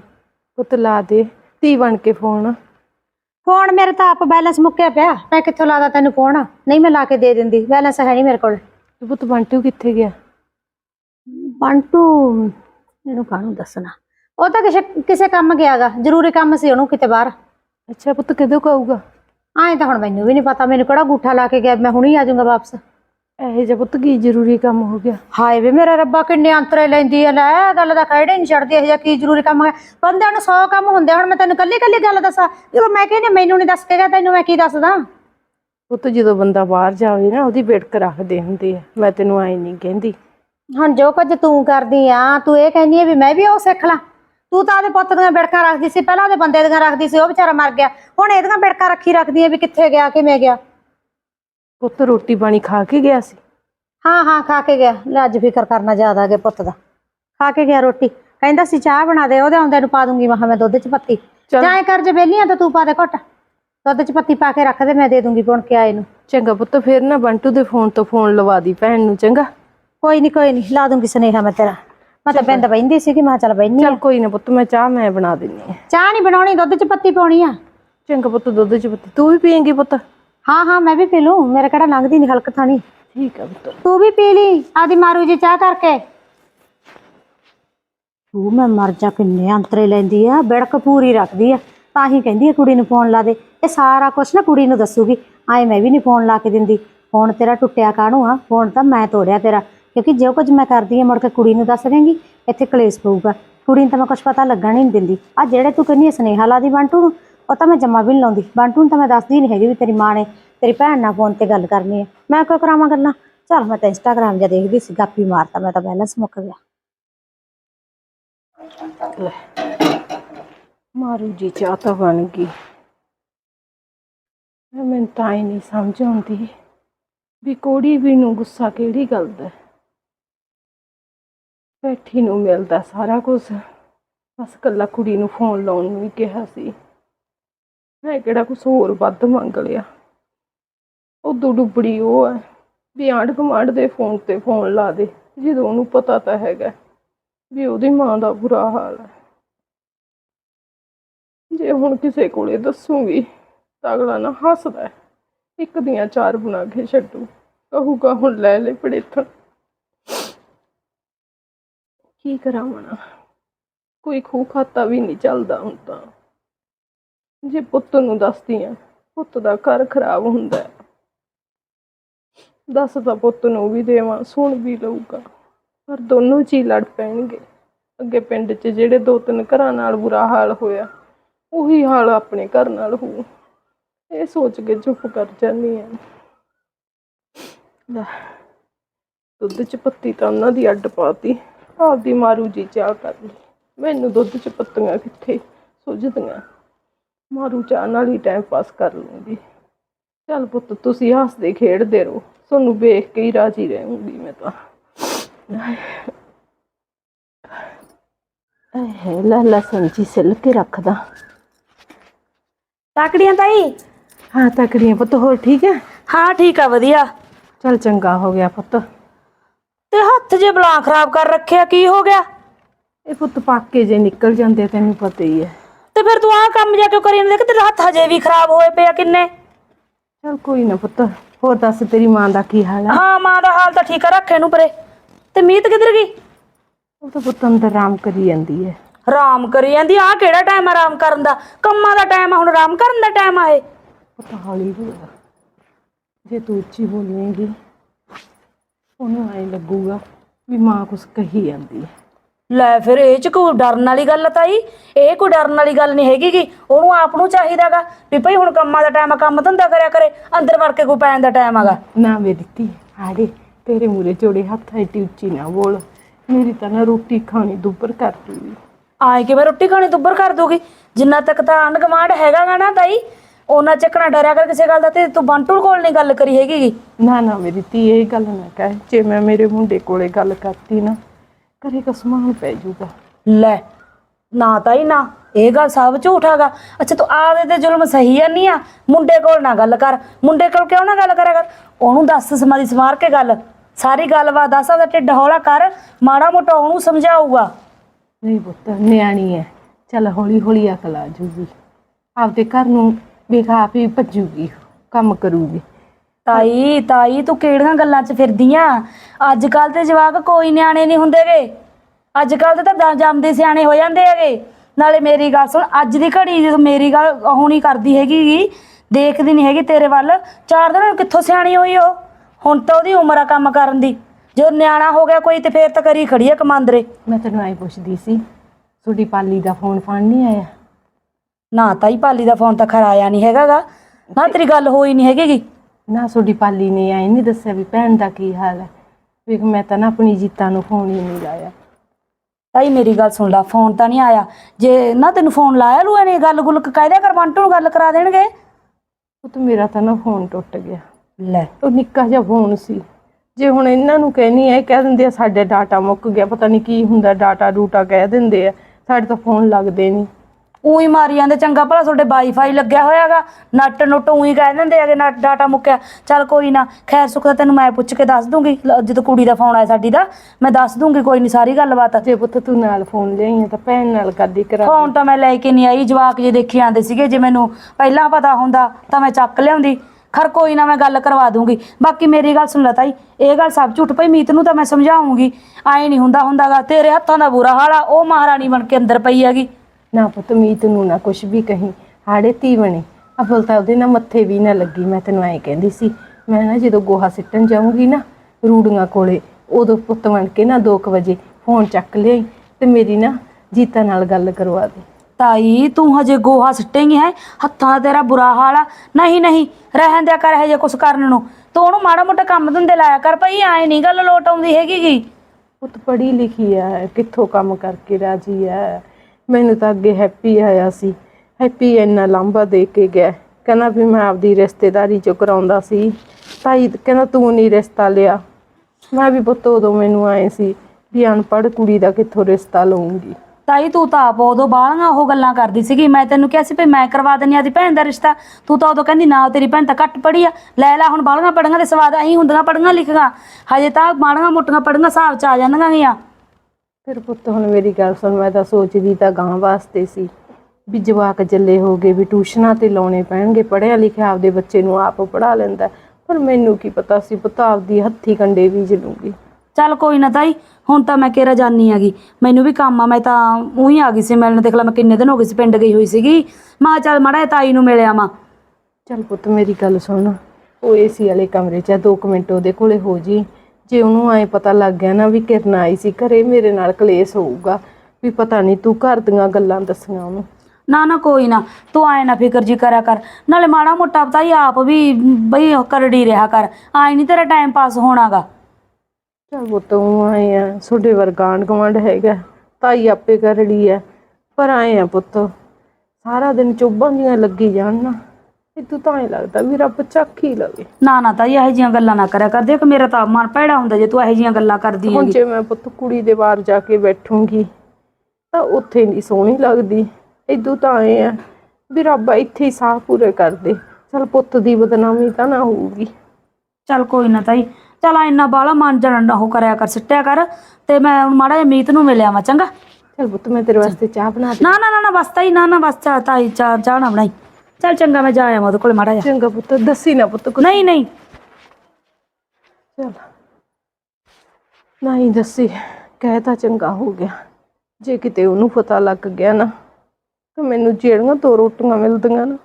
ਪੁੱਤ ਲਾ ਦੇ ਧੀ ਬਣ ਕੇ ਫੋਨ। ਫੋਨ ਮੇਰੇ ਤਾਂ ਆਪ ਬੈਲੈਂਸ ਮੁੱਕਿਆ ਪਿਆ? ਮੈਂ ਕਿੱਥੋਂ ਲਾਦਾ ਤੈਨੂੰ ਫੋਨ ਨਹੀਂ ਮੈਂ ਲਾ ਕੇ ਦੇ ਦਿੰਦੀ ਬੈਲੈਂਸ ਹੈ ਨਹੀਂ ਮੇਰੇ ਕੋਲ। ਤੇ ਪੁੱਤ ਬੰਟੂ ਕਿੱਥੇ ਗਿਆ? ਬੰਟੂ ਇਹਨੂੰ ਕਾਹਨੂੰ ਦੱਸਣਾ? ਉਹ ਤਾਂ ਕਿਸੇ ਕਿਸੇ ਕੰਮ ਗਿਆਗਾ ਜ਼ਰੂਰੀ ਕੰਮ ਸੀ ਉਹਨੂੰ ਕਿਤੇ ਬਾਹਰ। ਅੱਛਾ ਪੁੱਤ ਕਦੋਂ ਕਹੂਗਾ ਐਂ ਤਾਂ ਹੁਣ ਮੈਨੂੰ ਵੀ ਨਹੀਂ ਪਤਾ ਮੈਨੂੰ ਕਿਹੜਾ ਗੂਠਾ ਲਾ ਕੇ ਗਿਆ ਮੈਂ ਹੁਣੀ ਆ ਜਾਊਂਗਾ ਵਾਪਸ। ਇਹੋ ਜਿਹਾ ਪੁੱਤ ਕੀ ਜ਼ਰੂਰੀ ਕੰਮ ਹੋ ਗਿਆ? ਹਾਏ ਵੇ ਮੇਰਾ ਰੱਬਾ ਕਿੰਨੇ ਅੰਤਰੇ ਲੈਂਦੀ ਐ ਲੈ ਗੱਲ ਦਾ ਖੜੇ ਨਹੀਂ ਛੱਡਦੀ ਇਹ ਜਿਹਾ ਕੀ ਜ਼ਰੂਰੀ ਕੰਮ ਹੈ ਬੰਦਿਆਂ ਨੂੰ 100 ਕੰਮ ਹੁੰਦੇ ਹੁਣ ਮੈਂ ਤੈਨੂੰ ਕੱਲੀ ਕੱਲੀ ਗੱਲ ਦੱਸਾਂ। ਜਦੋਂ ਮੈਂ ਕਹਿੰਦੀ ਮੈਨੂੰ ਨਹੀਂ ਦੱਸ ਕੇ ਗਿਆ ਤੈਨੂੰ ਮੈਂ ਕੀ ਦੱਸਦਾ? ਪੁੱਤ ਜਦੋਂ ਬੰਦਾ ਬਾਹਰ ਜਾਵੇ ਨਾ ਉਹਦੀ ਵਿੜਕ ਰੱਖਦੇ ਹੁੰਦੇ ਆ। ਮੈਂ ਤੈਨੂੰ ਐ ਨਹੀਂ ਕਹਿੰਦੀ। ਹੁਣ ਜੋ ਕੁਝ ਤੂੰ ਕਰਦੀ ਆ ਤੂੰ ਇਹ ਕਹਿੰਦੀ ਐ ਵੀ ਮੈਂ ਵੀ ਉਹ ਸਿੱਖ ਲਾਂ। ਤੂੰ ਤਾਂ ਉਹਦੇ ਪੁੱਤ ਦੀਆਂ ਬਿੜਕਾਂ ਰੱਖਦੀ ਸੀ ਪਹਿਲਾਂ ਉਹਦੇ ਬੰਦੇ ਦੀਆਂ ਰੱਖਦੀ ਸੀ ਉਹ ਵਿਚਾਰਾ ਮਰ ਗਿਆ। ਹੁਣ ਇਹਦੀਆਂ ਬਿੜਕਾਂ ਰੱਖੀ ਰੱਖਦੀ ਐ ਵੀ ਕਿੱਥੇ ਗਿਆ ਕਿਵੇਂ ਗਿਆ? ਪੁੱਤ ਰੋਟੀ ਪਾਣੀ ਖਾ ਕੇ ਗਿਆ ਸੀ? ਹਾਂ ਹਾਂ ਖਾ ਕੇ ਗਿਆ। ਲੈ ਅੱਜ ਫਿਕਰ ਕਰਨਾ ਜ਼ਿਆਦਾ ਗਿਆ ਪੁੱਤ ਦਾ। ਖਾ ਕੇ ਗਿਆ ਰੋਟੀ। ਕਹਿੰਦਾ ਸੀ ਚਾਹ ਬਣਾ ਦੇ ਉਹਦੇ ਆਉਂਦੇ ਨੂੰ ਪਾ ਦੂੰਗੀ। ਮੈਂ ਕਿਹਾ ਮੈਂ ਦੁੱਧ ਚ ਪੱਤੀ। ਐਂ ਕਰ ਜੇ ਵਿਹਲੀ ਆ ਤਾਂ ਤੂੰ ਪਾ ਦੇ ਘੁੱਟ। ਦੁੱਧ ਚ ਪੱਤੀ ਪਾ ਕੇ ਰੱਖ ਦੇ ਮੈਂ ਦੇ ਦੂੰਗੀ ਪੁਣ ਕੇ ਆਏ ਨੂੰ। ਚੰਗਾ ਪੁੱਤ ਫਿਰ ਨਾ ਬੰਟੂ ਦੇ ਫੋਨ ਤੋਂ ਫੋਨ ਲਵਾ ਦੀ ਭੈਣ ਨੂੰ ਚੰਗਾ? ਕੋਈ ਨਹੀਂ ਕੋਈ ਨਹੀਂ ਲਾ ਦੂੰਗੀ ਸੁਨੇਹਾ ਮੈਂ ਤੇਰਾ। ਮੈਂ ਤਾਂ ਪਿੰਡ ਬੈੰਦੀ ਸੀ ਕਿ ਮੈਂ ਚੱਲ ਬੈਣੀ ਚੱਲ ਕੋਈ ਨਾ ਪੁੱਤ ਮੈਂ ਚਾਹ ਮੈਂ ਬਣਾ ਦਿੰਨੀ ਆ। ਚਾਹ ਨਹੀਂ ਬਣਾਉਣੀ ਦੁੱਧ 'ਚ ਪੱਤੀ ਪਾਉਣੀ ਆ। ਚੰਗਾ ਪੁੱਤ ਦੁੱਧ ਚ ਪੱਤੀ। ਤੂੰ ਵੀ ਪੀਏਂਗੀ ਪੁੱਤ। ਹਾਂ ਹਾਂ ਮੈਂ ਵੀ ਪੀ ਲੂੰ ਮੇਰੇ ਕਿਹੜਾ ਲੰਘਦੀ ਨਹੀਂ ਹਲਕ ਥਾਣੀ ਠੀਕ ਆ ਪੁੱਤ। ਤੂੰ ਵੀ ਪੀ ਲਈ। ਆਦੀ ਮਾਰੂ ਜੀ ਚਾਹ ਕਰਕੇ। ਤੂੰ ਮੈਂ ਮਰ ਜਾ ਕਿੰਨੇ ਅੰਤਰੇ ਲੈਂਦੀ ਆ ਬਿੜਕ ਪੂਰੀ ਰੱਖਦੀ ਆ। ਤਾਂ ਹੀ ਕਹਿੰਦੀ ਆ ਕੁੜੀ ਨੂੰ ਫੋਨ ਲਾ ਦੇ। ਇਹ ਸਾਰਾ ਕੁਛ ਨਾ ਕੁੜੀ ਨੂੰ ਦੱਸੂਗੀ। ਆਏ ਮੈਂ ਵੀ ਨਹੀਂ ਫੋਨ ਲਾ ਕੇ ਦਿੰਦੀ। ਫੋਨ ਤੇਰਾ ਟੁੱਟਿਆ ਕਾਹਨੂੰ ਆ? ਫੋਨ ਤਾਂ ਮੈਂ ਤੋੜਿਆ ਤੇਰਾ। ਕਿਉਂਕਿ ਜੋ ਕੁਝ ਮੈਂ ਕਰਦੀ ਆ ਮੁੜ ਕੇ ਕੁੜੀ ਨੂੰ ਦੱਸ ਦੇਂਗੀ। ਇੱਥੇ ਕਲੇਸ਼ ਪਊਗਾ। ਕੁੜੀ ਨੂੰ ਤਾਂ ਮੈਂ ਕੁਝ ਪਤਾ ਲੱਗਣ ਹੀ ਨਹੀਂ ਦਿੰਦੀ। ਆ ਜਿਹੜੇ ਤੂੰ ਕਹਿੰਦੀ ਸੁਨੇਹਾ ਲਾ ਦੀ ਬੰਟੂ ਨੂੰ। ਉਹ ਤਾਂ ਮੈਂ ਜਮਾ ਵੀ ਨੀ ਲਾਉਂਦੀ। ਬੰਟੂ ਨੂੰ ਤਾਂ ਮੈਂ ਦੱਸਦੀ ਨਹੀਂ ਹੈਗੀ ਵੀ ਤੇਰੀ ਮਾਂ ਨੇ ਤੇਰੀ ਭੈਣ ਨਾਲ ਫੋਨ ਤੇ ਗੱਲ ਕਰਨੀ ਹੈ। ਮੈਂ ਕਿਉਂ ਕਰਾਵਾਂ ਗੱਲਾਂ? ਚੱਲ ਮੈਂ ਤਾਂ ਇੰਸਟਾਗ੍ਰਾਮ ਜਾਂ ਦੇਖਦੀ ਸੀ, ਗਾਪੀ ਮਾਰਤਾ, ਮੈਂ ਤਾਂ ਬੈਲੈਂਸ ਮੁੱਕ ਗਿਆ। ਲੈ, ਮਾਰੂ ਜੀ, ਚਾਹ ਤਾਂ ਬਣ ਗਈ। ਮੈਂ ਮੈਨੂੰ ਤਾਂ ਹੀ ਨਹੀਂ ਸਮਝ ਆਉਂਦੀ ਵੀ ਕੋੜੀ ਵੀ ਨੂੰ ਗੁੱਸਾ ਕਿਹੜੀ ਗੱਲ ਦਾ ਹੈ। ਬੈਠੀ ਨੂੰ ਮਿਲਦਾ ਸਾਰਾ ਕੁਝ ਬਸ ਕੱਲਾ ਕੁੜੀ ਨੂੰ ਫੋਨ ਲਾਉਣ ਨੂੰ ਹੀ ਕਿਹਾ ਸੀ। ਮੈਂ ਕਿਹੜਾ ਕੁਝ ਹੋਰ ਵੱਧ ਮੰਗ ਲਿਆ। ਉਦੋਂ ਡੁੱਬੜੀ ਉਹ ਹੈ ਵੀ ਆਂਢ ਗੁਆਂਢ ਦੇ ਫੋਨ ਤੇ ਫੋਨ ਲਾ ਦੇ, ਜਦੋਂ ਉਹਨੂੰ ਪਤਾ ਤਾਂ ਹੈਗਾ ਵੀ ਉਹਦੀ ਮਾਂ ਦਾ ਬੁਰਾ ਹਾਲ ਹੈ। ਜੇ ਹੁਣ ਕਿਸੇ ਕੋਲੇ ਦੱਸੂਗੀ ਤਾਂ ਅਗਲਾ ਨਾ ਹੱਸਦਾ ਇੱਕ ਦੀਆਂ ਚਾਰ ਬਣਾ ਕੇ ਛੱਡੂ, ਕਹੂਗਾ ਹੁਣ ਲੈ ਲੈ ਪੜੇਥਣ। ਕੀ ਕਰਾਂ ਮਣਾ ਕੋਈ ਖੂ ਖਾਤਾ ਵੀ ਨਹੀਂ ਚੱਲਦਾ ਹੁਣ ਤਾਂ। ਜੇ ਪੁੱਤ ਨੂੰ ਦੱਸਦੀ ਆ, ਪੁੱਤ ਦਾ ਘਰ ਖਰਾਬ ਹੁੰਦਾ ਹੈ। ਦੱਸ ਤਾਂ ਪੁੱਤ ਨੂੰ ਵੀ ਦੇਵਾਂ, ਸੁਣ ਵੀ ਲਊਗਾ। ਪਰ ਦੋਨੋਂ ਜੀ ਲੜ ਪੈਣਗੇ। ਅੱਗੇ ਪਿੰਡ 'ਚ ਜਿਹੜੇ ਦੋ ਤਿੰਨ ਘਰਾਂ ਨਾਲ ਬੁਰਾ ਹਾਲ ਹੋਇਆ, ਉਹੀ ਹਾਲ ਆਪਣੇ ਘਰ ਨਾਲ ਹੋਊ। ਇਹ ਸੋਚ ਕੇ ਚੁੱਪ ਕਰ ਜਾਂਦੀ ਆ। ਲੈ, ਦੁੱਧ 'ਚ ਪੱਤੀ ਤਾਂ ਉਹਨਾਂ ਦੀ ਅੱਡ ਪਾਤੀ। ਆਪਦੀ ਮਾਰੂ ਜੀ ਚਾਹ ਕਰ ਲਈ। ਮੈਨੂੰ ਦੁੱਧ 'ਚ ਪੱਤੀਆਂ ਕਿੱਥੇ ਸੁੱਝਦੀਆਂ ਮਾਰੂ ਚਾਹ ਨਾਲ ਹੀ ਟਾਈਮ ਪਾਸ ਕਰ ਲੂੰਗੀ। ਚੱਲ ਪੁੱਤ ਤੁਸੀਂ ਹੱਸਦੇ ਖੇਡਦੇ ਰਹੋ। ਤੁਹਾਨੂੰ ਵੇਖ ਕੇ ਹੀ ਰਾਜੀ ਰਹੂੰਗੀ ਮੈਂ ਤਾਂ। ਇਹ ਲਾ ਲਸਣ ਜੀ ਸਿਲ ਕੇ ਰੱਖਦਾ। ਤਾਕੜੀਆਂ ਤਾਈ? ਹਾਂ ਤਕੜੀਆਂ ਪੁੱਤ ਹੋਰ ਠੀਕ ਹੈ? ਹਾਂ ਠੀਕ ਆ ਵਧੀਆ। ਚੱਲ ਚੰਗਾ ਹੋ ਗਿਆ ਪੁੱਤ। ਤੇ ਹੱਥ ਜੇ ਬਲਾਂ ਖਰਾਬ ਕਰ ਰੱਖਿਆ ਕੀ ਹੋ ਗਿਆ? ਇਹ ਪੁੱਤ ਪਾਕੇ ਜੇ ਨਿਕਲ ਜਾਂਦੇ ਤੈਨੂੰ ਪਤਾ ਹੀ ਹੈ। ਤੇ ਫਿਰ ਤੂੰ ਆਹ ਕੰਮ ਜਾ ਕੇ ਕਰੀ ਜਾਂਦੇ? ਕਿ ਤੇਰੇ ਹੱਥ ਹਜੇ ਵੀ ਖਰਾਬ ਹੋਏ ਪਏ ਆ ਕਿੰਨੇ? ਚੱਲ ਕੋਈ ਨਾ ਪੁੱਤ ਹੋਰ ਦੱਸ ਤੇਰੀ ਮਾਂ ਦਾ ਕੀ ਹਾਲ ਹੈ ਹਾਂ ਮਾਂ ਦਾ ਹਾਲ ਤਾਂ ਠੀਕ ਆ ਰੱਖੇ ਨੂੰ ਪਰੇ। ਤੇ ਮੀਤ ਕਿੱਧਰ ਗਈ? ਉਹ ਤਾਂ ਪੁੱਤ ਅੰਦਰ ਆਰਾਮ ਕਰੀ ਜਾਂਦੀ ਹੈ। ਆਰਾਮ ਕਰੀ ਜਾਂਦੀ ਆ ਕਿਹੜਾ ਟਾਈਮ ਆਰਾਮ ਕਰਨ ਦਾ? ਕੰਮਾਂ ਦਾ ਟਾਈਮ ਆ ਹੁਣ ਆਰਾਮ ਕਰਨ ਦਾ ਟਾਈਮ ਆ ਇਹ। ਪੁੱਤ ਹੌਲੀ ਬੋਲ ਜੇ ਤੂੰ ਉੱਚੀ ਬੋਲੇਂਗੀ ਉਹਨੂੰ ਐਂ ਲੱਗੂਗਾ ਵੀ ਮਾਂ ਕੁਛ ਕਹੀ ਜਾਂਦੀ ਹੈ। ਲੈ ਫਿਰ ਇਹ ਚ ਕੋਈ ਡਰਨ ਵਾਲੀ ਗੱਲ ਆ ਤਾਈ? ਇਹ ਕੋਈ ਡਰਨ ਵਾਲੀ ਗੱਲ ਨਹੀਂ ਹੈਗੀ ਗੀ। ਉਹਨੂੰ ਆਪ ਨੂੰ ਚਾਹੀਦਾਗਾ ਵੀ ਭਈ ਹੁਣ ਕੰਮਾਂ ਦਾ ਟਾਈਮ ਆ ਕੰਮ ਧੰਦਾ ਕਰਿਆ ਕਰੇ ਅੰਦਰ ਵੜ ਕੇ ਕੋਈ ਪੈਣ ਦਾ ਟਾਈਮ ਆਗਾ ਨਾ ਮੇਰੀ ਆੜੇ ਤੇਰੇ ਮੂਰੇ ਜੋੜੇ ਹੱਥ ਐ ਉੱਚੀ ਨਾ ਬੋਲ। ਮੇਰੀ ਤਾਂ ਨਾ ਰੋਟੀ ਖਾਣੀ ਦੁੱਬਰ ਕਰ ਦੂਗੀ। ਆਏ ਕਿ ਮੈਂ ਰੋਟੀ ਖਾਣੀ ਦੁੱਬਰ ਕਰ ਦੂਗੀ? ਜਿੰਨਾ ਤੱਕ ਤਾਂ ਆਂਢ ਗੁਆਂਢ ਹੈਗਾਗਾ ਨਾ ਤਾਈ ਉਹਨਾਂ ਚੱਕਣਾ ਡਰਿਆ ਕਰ ਕਿਸੇ ਗੱਲ ਦਾ ਤੇ ਤੂੰ ਬੰਟੂ ਕੋਲ ਨਹੀਂ ਗੱਲ ਕਰੀ ਹੈਗੀ ਗੀ। ਨਾ ਨਾ ਮੇਰੀ ਧੀ ਇਹ ਗੱਲ ਨਾ ਕਹਿ। ਜੇ ਮੈਂ ਮੇਰੇ ਮੁੰਡੇ ਕੋਲੇ ਗੱਲ ਕਰਤੀ ਨਾ ਕਰੇ ਕਸਮਾਨ ਪੈ ਜਾਊਗਾ। ਲੈ ਨਾ ਤਾਈ ਨਾ। ਇਹ ਗੱਲ ਸਭ ਝੂਠਾਗਾ ਅੱਛਾ ਤੂੰ ਆਦੇ ਤੇ ਜ਼ੁਲਮ ਸਹੀ ਆ ਨਹੀਂ ਆ? ਮੁੰਡੇ ਕੋਲ ਨਾ ਗੱਲ ਕਰ। ਮੁੰਡੇ ਕੋਲ ਕਿਉਂ ਨਾ ਗੱਲ ਕਰਿਆ ਕਰ ਉਹਨੂੰ ਦੱਸ ਸਮਾਦੀ ਸਮਾਰ ਕੇ ਗੱਲ। ਸਾਰੀ ਗੱਲਬਾਤ ਦੱਸ ਉਹਦਾ ਢਿੱਡ ਹੌਲਾ ਕਰ। ਮਾੜਾ ਮੋਟਾ ਉਹਨੂੰ ਸਮਝਾਊਗਾ। ਨਹੀਂ ਪੁੱਤ ਨਿਆਣੀ ਹੈ ਚੱਲ ਹੌਲੀ ਹੌਲੀ ਅਕਲ ਆ ਜੂਗੀ ਆਪਦੇ ਘਰ ਨੂੰ ਵੇਖਾ ਵੀ ਭੱਜੂਗੀ ਕੰਮ ਕਰੂਗੀ। ਤਾਈ ਤਾਈ ਤੂੰ ਕਿਹੜੀਆਂ ਗੱਲਾਂ 'ਚ ਫਿਰਦੀਆਂ ਅੱਜ ਕੱਲ ਤੇ ਜਵਾਕ ਕੋਈ ਨਿਆਣੇ ਨਹੀਂ ਹੁੰਦੇਗੇ। ਅੱਜ ਕੱਲ ਤੇ ਤਾਂ ਜੰਮਦੇ ਸਿਆਣੇ ਹੋ ਜਾਂਦੇ ਹੈਗੇ। ਨਾਲੇ ਮੇਰੀ ਗੱਲ ਸੁਣ ਅੱਜ ਦੀ ਘੜੀ ਜਦੋਂ ਮੇਰੀ ਗੱਲ ਉਹ ਨਹੀਂ ਕਰਦੀ ਹੈਗੀ ਦੇਖਦੀ ਨਹੀਂ ਹੈਗੀ ਤੇਰੇ ਵੱਲ ਚਾਰ ਦਿਨ ਕਿੱਥੋਂ ਸਿਆਣੀ ਹੋਈ ਉਹ? ਹੁਣ ਤਾਂ ਉਹਦੀ ਉਮਰ ਆ ਕੰਮ ਕਰਨ ਦੀ। ਜੋ ਨਿਆਣਾ ਹੋ ਗਿਆ ਕੋਈ ਤੇ ਫੇਰ ਤਾਂ ਕਰੀ ਖੜੀ ਆ ਕਮਾਂਦਰੇ। ਮੈਂ ਤੈਨੂੰ ਐਂ ਪੁੱਛਦੀ ਸੀ ਤੁਹਾਡੀ ਪਾਲੀ ਦਾ ਫੋਨ ਫਾਨ ਨਹੀਂ ਆਇਆ? ਨਾ ਤਾਈ ਪਾਲੀ ਦਾ ਫੋਨ ਤਾਂ ਖਰਾ ਆਇਆ ਨਹੀਂ ਹੈਗਾਗਾ। ਨਾ ਤੇਰੀ ਗੱਲ ਹੋਈ ਨਹੀਂ ਹੈਗੀ। ਨਾ ਤੁਹਾਡੀ ਪਾਲੀ ਨੇ ਐਂ ਨਹੀਂ ਦੱਸਿਆ ਵੀ ਭੈਣ ਦਾ ਕੀ ਹਾਲ ਹੈ। ਵੇਖ ਮੈਂ ਤਾਂ ਨਾ ਆਪਣੀ ਜੀਤਾ ਨੂੰ ਫੋਨ ਹੀ ਨਹੀਂ ਲਾਇਆ। ਤਾਈ ਮੇਰੀ ਗੱਲ ਸੁਣ ਲਾ ਫੋਨ ਤਾਂ ਨਹੀਂ ਆਇਆ। ਜੇ ਨਾ ਤੈਨੂੰ ਫੋਨ ਲਾਇਆ ਲੂ ਇਹਨੇ ਗੱਲ ਗੁੱਲ ਕਾਇਦਾ ਕਰ ਬੰਟੂ ਨੂੰ ਗੱਲ ਕਰਾ ਦੇਣਗੇ? ਉਹ ਤਾਂ ਮੇਰਾ ਤਾਂ ਨਾ ਫੋਨ ਟੁੱਟ ਗਿਆ। ਲੈ। ਉਹ ਨਿੱਕਾ ਜਿਹਾ ਫੋਨ ਸੀ। ਜੇ ਹੁਣ ਇਹਨਾਂ ਨੂੰ ਕਹਿਣੀ ਹੈ ਕਹਿ ਦਿੰਦੇ ਆ ਸਾਡੇ ਡਾਟਾ ਮੁੱਕ ਗਿਆ ਪਤਾ ਨਹੀਂ ਕੀ ਹੁੰਦਾ ਡਾਟਾ ਡੂਟਾ ਕਹਿ ਦਿੰਦੇ ਆ ਸਾਡੇ ਤਾਂ ਫੋਨ ਲੱਗਦੇ ਨਹੀਂ ਉਹੀ ਮਾਰੀ ਜਾਂਦੇ ਚੰਗਾ ਭਲਾ ਤੁਹਾਡੇ ਵਾਈਫਾਈ ਲੱਗਿਆ ਹੋਇਆਗਾ। ਨੱਟ ਨੁੱਟ ਉਹੀ ਕਹਿ ਦਿੰਦੇ ਆਗੇ ਨੱਟ ਡਾਟਾ ਮੁੱਕਿਆ। ਚੱਲ ਕੋਈ ਨਾ ਖੈਰ ਸੁੱਖ ਦਾ ਤੈਨੂੰ ਮੈਂ ਪੁੱਛ ਕੇ ਦੱਸ ਦੂੰਗੀ ਲ- ਜਦੋਂ ਕੁੜੀ ਦਾ ਫੋਨ ਆਇਆ ਸਾਡੀ ਦਾ ਮੈਂ ਦੱਸ ਦੂੰਗੀ ਕੋਈ ਨਹੀਂ ਸਾਰੀ ਗੱਲਬਾਤ। ਜੇ ਪੁੱਤ ਤੂੰ ਨਾਲ ਫੋਨ ਲਿਆਈ ਤਾਂ ਭੈਣ ਨਾਲ ਕਰਦੀ ਕਰਾ ਫੋਨ ਤਾਂ ਮੈਂ ਲੈ ਕੇ ਨਹੀਂ ਆਈ ਜਵਾਕ ਜੇ ਦੇਖੀ ਆਂਦੇ ਸੀਗੇ ਜੇ ਮੈਨੂੰ ਪਹਿਲਾਂ ਪਤਾ ਹੁੰਦਾ ਤਾਂ ਮੈਂ ਚੱਕ ਲਿਆਉਂਦੀ। ਖਰ ਕੋਈ ਨਾ ਮੈਂ ਗੱਲ ਕਰਵਾ ਦੂੰਗੀ। ਬਾਕੀ ਮੇਰੀ ਗੱਲ ਸੁਣ ਲੈ ਤਾਈ ਇਹ ਗੱਲ ਸਭ ਝੂਠ ਪਈ ਮੀਤ ਨੂੰ ਤਾਂ ਮੈਂ ਸਮਝਾਉਂਗੀ। ਆਏ ਨਹੀਂ ਹੁੰਦਾ ਹੁੰਦਾਗਾ ਤੇਰੇ ਹੱਥਾਂ ਦਾ ਬੁਰਾ ਹਾਲ ਆ ਉਹ ਮਹਾਰਾਣੀ ਬਣ ਕੇ ਅੰਦਰ ਪਈ ਹੈਗੀ। ਨਾ ਪੁੱਤ ਮੀਤ ਨੂੰ ਨਾ ਕੁਛ ਵੀ ਕਹੀਂ ਹਾੜੇ ਧੀ ਬਣੇ। ਅਬਲ ਤਾਂ ਉਹਦੇ ਨਾਲ ਮੱਥੇ ਵੀ ਨਾ ਲੱਗੀ ਮੈਂ ਤੈਨੂੰ ਐਂ ਕਹਿੰਦੀ ਸੀ ਮੈਂ ਨਾ ਜਦੋਂ ਗੋਹਾ ਸਿੱਟਣ ਜਾਊਂਗੀ ਨਾ ਰੂੜੀਆਂ ਕੋਲੇ ਉਦੋਂ ਪੁੱਤ ਬਣ ਕੇ ਨਾ 2 ਵਜੇ ਫੋਨ ਚੱਕ ਲਿਆਈ ਤੇ ਮੇਰੀ ਨਾ ਜੀਤਾ ਨਾਲ ਗੱਲ ਕਰਵਾ ਦੇ। ਤਾਈ ਤੂੰ ਹਜੇ ਗੋਹਾ ਸਿੱਟੇਂਗੀ ਹੈ? ਹੱਥਾਂ ਦਾ ਤੇਰਾ ਬੁਰਾ ਹਾਲ ਆ। ਨਹੀਂ ਨਹੀਂ ਰਹਿਣ ਦਿਆ ਕਰ ਹਜੇ ਕੁਛ ਕਰਨ ਨੂੰ। ਤੂੰ ਉਹਨੂੰ ਮਾੜਾ ਮੋਟਾ ਕੰਮ ਧੰਦੇ ਲਾਇਆ ਕਰ ਭਈ ਐ ਨਹੀਂ ਗੱਲ ਲੋਟ ਆਉਂਦੀ ਹੈਗੀ ਗੀ। ਪੁੱਤ ਪੜ੍ਹੀ ਲਿਖੀ ਆ ਕਿੱਥੋਂ ਕੰਮ ਕਰਕੇ ਰਾਜੀ ਆ? ਮੈਨੂੰ ਤਾਂ ਅੱਗੇ ਹੈਪੀ ਆਇਆ ਸੀ। ਹੈਪੀ ਇੰਨਾ ਲਾਂਭਾ ਦੇ ਕੇ ਗਿਆ। ਕਹਿੰਦਾ ਵੀ ਮੈਂ ਆਪਦੀ ਰਿਸ਼ਤੇਦਾਰੀ ਚੋਂ ਕਰਾਉਂਦਾ ਸੀ। ਤਾਈ ਕਹਿੰਦਾ ਤੂੰ ਨਹੀਂ ਰਿਸ਼ਤਾ ਲਿਆ। ਮੈਂ ਵੀ ਪੁੱਤ ਉਦੋਂ ਮੈਨੂੰ ਆਏ ਸੀ ਵੀ ਅਨਪੜ੍ਹ ਕੁੜੀ ਦਾ ਕਿੱਥੋਂ ਰਿਸ਼ਤਾ ਲਊਂਗੀ। ਤਾਈ ਤੂੰ ਤਾਂ ਆਪ ਉਦੋਂ ਬਾਹਲੀਆਂ ਉਹ ਗੱਲਾਂ ਕਰਦੀ ਸੀਗੀ। ਮੈਂ ਤੈਨੂੰ ਕਿਹਾ ਸੀ ਭਈ ਮੈਂ ਕਰਵਾ ਦਿੰਨੀ ਆਦੀ ਭੈਣ ਦਾ ਰਿਸ਼ਤਾ। ਤੂੰ ਤਾਂ ਉਦੋਂ ਕਹਿੰਦੀ, ਨਾ, ਤੇਰੀ ਭੈਣ ਤਾਂ ਘੱਟ ਪੜੀ ਆ। ਲੈ ਲੈ, ਹੁਣ ਬਾਹਲੀਆਂ ਪੜੀਆਂ ਦੇ ਸਵਾਦ ਅਹੀਂ ਹੁੰਦੀਆਂ ਪੜੀਆਂ ਲਿਖੀਆਂ। ਹਜੇ ਤਾਂ ਮਾੜੀਆਂ ਮੋਟੀਆਂ ਪੜੀਆਂ ਹਿਸਾਬ ਚ ਆ ਜਾਣਗੀਆਂ ਫਿਰ ਪੁੱਤ ਹੁਣ ਮੇਰੀ ਗੱਲ ਸੁਣ ਮੈਂ ਤਾਂ ਸੋਚਦੀ ਤਾਂ ਗਾਂ ਵਾਸਤੇ ਸੀ ਵੀ ਜਵਾਕ ਜੱਲੇ ਹੋ ਗਏ ਵੀ ਟਿਊਸ਼ਨਾਂ ਤੇ ਲਾਉਣੇ ਪੈਣਗੇ ਪੜਿਆ ਲਿਖਿਆ ਆਪਦੇ ਬੱਚੇ ਨੂੰ ਆਪ ਪੜਾ ਲੈਂਦਾ। ਪਰ ਮੈਨੂੰ ਕੀ ਪਤਾ ਸੀ ਪੁੱਤ ਆਪਦੀ ਹੱਥੀ ਕੰਡੇ ਬੀਜ ਲੂੰਗੀ। ਚੱਲ ਕੋਈ ਨਾ ਤਾਈ ਹੁਣ ਤਾਂ ਮੈਂ ਕਿਹੜਾ ਜਾਨੀ ਹੈਗੀ। ਮੈਨੂੰ ਵੀ ਕੰਮ ਆ ਮੈਂ ਤਾਂ ਉਹੀ ਆ ਗਈ ਸੀ ਮਿਲਣ। ਦੇਖ ਲੈ ਮੈਂ ਕਿੰਨੇ ਦਿਨ ਹੋ ਗਏ ਸੀ ਪਿੰਡ ਗਈ ਹੋਈ ਸੀਗੀ। ਮੈਂ ਚੱਲ ਮਾੜਾ ਤਾਈ ਨੂੰ ਮਿਲਿਆ ਵਾਂ ਚੱਲ ਪੁੱਤ ਮੇਰੀ ਗੱਲ ਸੁਣ। ਉਹ ਏਸੀ ਵਾਲੇ ਕਮਰੇ 'ਚ ਆ 2 ਮਿੰਟ ਉਹਦੇ ਕੋਲੇ ਹੋ ਜੀ। ਜੇ ਉਹਨੂੰ ਐ ਪਤਾ ਲੱਗ ਗਿਆ ਨਾ ਵੀ ਕਿਰਨ ਆਈ ਸੀ ਘਰੇ ਮੇਰੇ ਨਾਲ ਕਲੇਸ਼ ਹੋਊਗਾ। ਵੀ ਪਤਾ ਨਹੀਂ ਤੂੰ ਘਰ ਦੀਆਂ ਗੱਲਾਂ ਦੱਸੀਆਂ ਉਹਨੂੰ। ਨਾ ਨਾ ਕੋਈ ਨਾ। ਤੂੰ ਆਏ ਨਾ ਫਿਕਰ ਜੀ ਕਰਿਆ ਕਰ। ਨਾਲੇ ਮਾੜਾ ਮੋਟਾ ਤਾਈ ਆਪ ਵੀ ਬਈ ਉਹ ਕਰੜੀ ਰਿਹਾ ਕਰ। ਆਈ ਨਹੀਂ ਤੇਰਾ ਟਾਈਮ ਪਾਸ ਹੋਣਾਗਾ। ਚੱਲ ਪੁੱਤ ਉਹ ਆਏ ਆ ਤੁਹਾਡੇ ਵਰਗਾਨ ਗਵੰਡ ਹੈਗਾ ਤਾਈ ਆਪੇ ਕਰੜੀ ਆ। ਪਰ ਆਏ ਆ ਪੁੱਤ ਸਾਰਾ ਦਿਨ ਚੁੱਭਾਂ ਦੀਆਂ ਲੱਗੀ ਜਾਣ ਨਾ। ਇਹ ਤੂੰ ਐ ਲੱਗਦਾ ਵੀ ਰੱਬ ਚੱਕ ਹੀ ਲਵੇ। ਨਾ ਨਾ ਤਾਈ ਇਹੋ ਜੀਆਂ ਗੱਲਾਂ ਨਾ ਕਰਿਆ ਕਰ। ਦੇਖ ਮੇਰਾ ਤਾਂ ਮਨ ਭੈੜਾ ਹੁੰਦਾ ਜੇ ਤੂੰ ਇਹੋ ਜੀਆਂ ਗੱਲਾਂ ਕਰਦੀ ਹੁਣ ਹੈਗੀ। ਜੇ ਮੈਂ ਪੁੱਤ ਕੁੜੀ ਦੇ ਬਾਹਰ ਜਾ ਕੇ ਬੈਠੂੰਗੀ ਤਾਂ ਉੱਥੇ ਨਹੀਂ ਸੋਹਣੀ ਲੱਗਦੀ। ਇਦੋਂ ਤਾਂ ਆਏ ਆ ਵੀ ਰੱਬ ਇੱਥੇ ਹੀ ਸਾਹ ਪੂਰੇ ਕਰ ਦੇ ਚਲ ਪੁੱਤ ਦੀ ਬਦਨਾਮੀ ਤਾਂ ਨਾ ਹੋਊਗੀ। ਚੱਲ ਕੋਈ ਨਾ ਤਾਈ। ਚੱਲ ਇੰਨਾ ਬਾਲਾ ਮਨ ਜਲਣ ਨਾ ਉਹ ਕਰਿਆ ਕਰ ਸਿੱਟਿਆ ਕਰ ਤੇ ਮੈਂ ਹੁਣ ਮਾੜਾ ਜਿਹਾ ਮੀਤ ਨੂੰ ਮਿਲਿਆ ਵਾ ਚੰਗਾ? ਚਲ ਪੁੱਤ ਮੈਂ ਤੇਰੇ ਵਾਸਤੇ ਚਾਹ ਬਣਾ ਦੇ ਨਾ ਨਾ ਨਾ ਨਾ ਬਸ ਤਾਈ ਨਾ ਨਾ ਬਸ ਚਾਹ ਤਾਈ ਚਾਹ ਚਾਹ ਨਾ ਬਣਾਈ। ਚੱਲ ਚੰਗਾ ਮੈਂ ਜਾ ਆਵਾਂ ਉਹਦੇ ਕੋਲ ਮਾੜਾ ਜਿਹਾ ਚੰਗਾ ਪੁੱਤ ਦੱਸੀ ਨਾ ਪੁੱਤ ਕੁਛ ਨਹੀਂ ਨਹੀਂ ਚਲ ਨਹੀਂ ਦੱਸੀ ਕਹਿ ਤਾਂ ਚੰਗਾ ਹੋ ਗਿਆ ਜੇ ਕਿਤੇ ਉਹਨੂੰ ਪਤਾ ਲੱਗ ਗਿਆ ਨਾ ਤਾਂ ਮੈਨੂੰ ਜਿਹੜੀਆਂ ਦੋ ਰੋਟੀਆਂ ਮਿਲਦੀਆਂ ਨਾ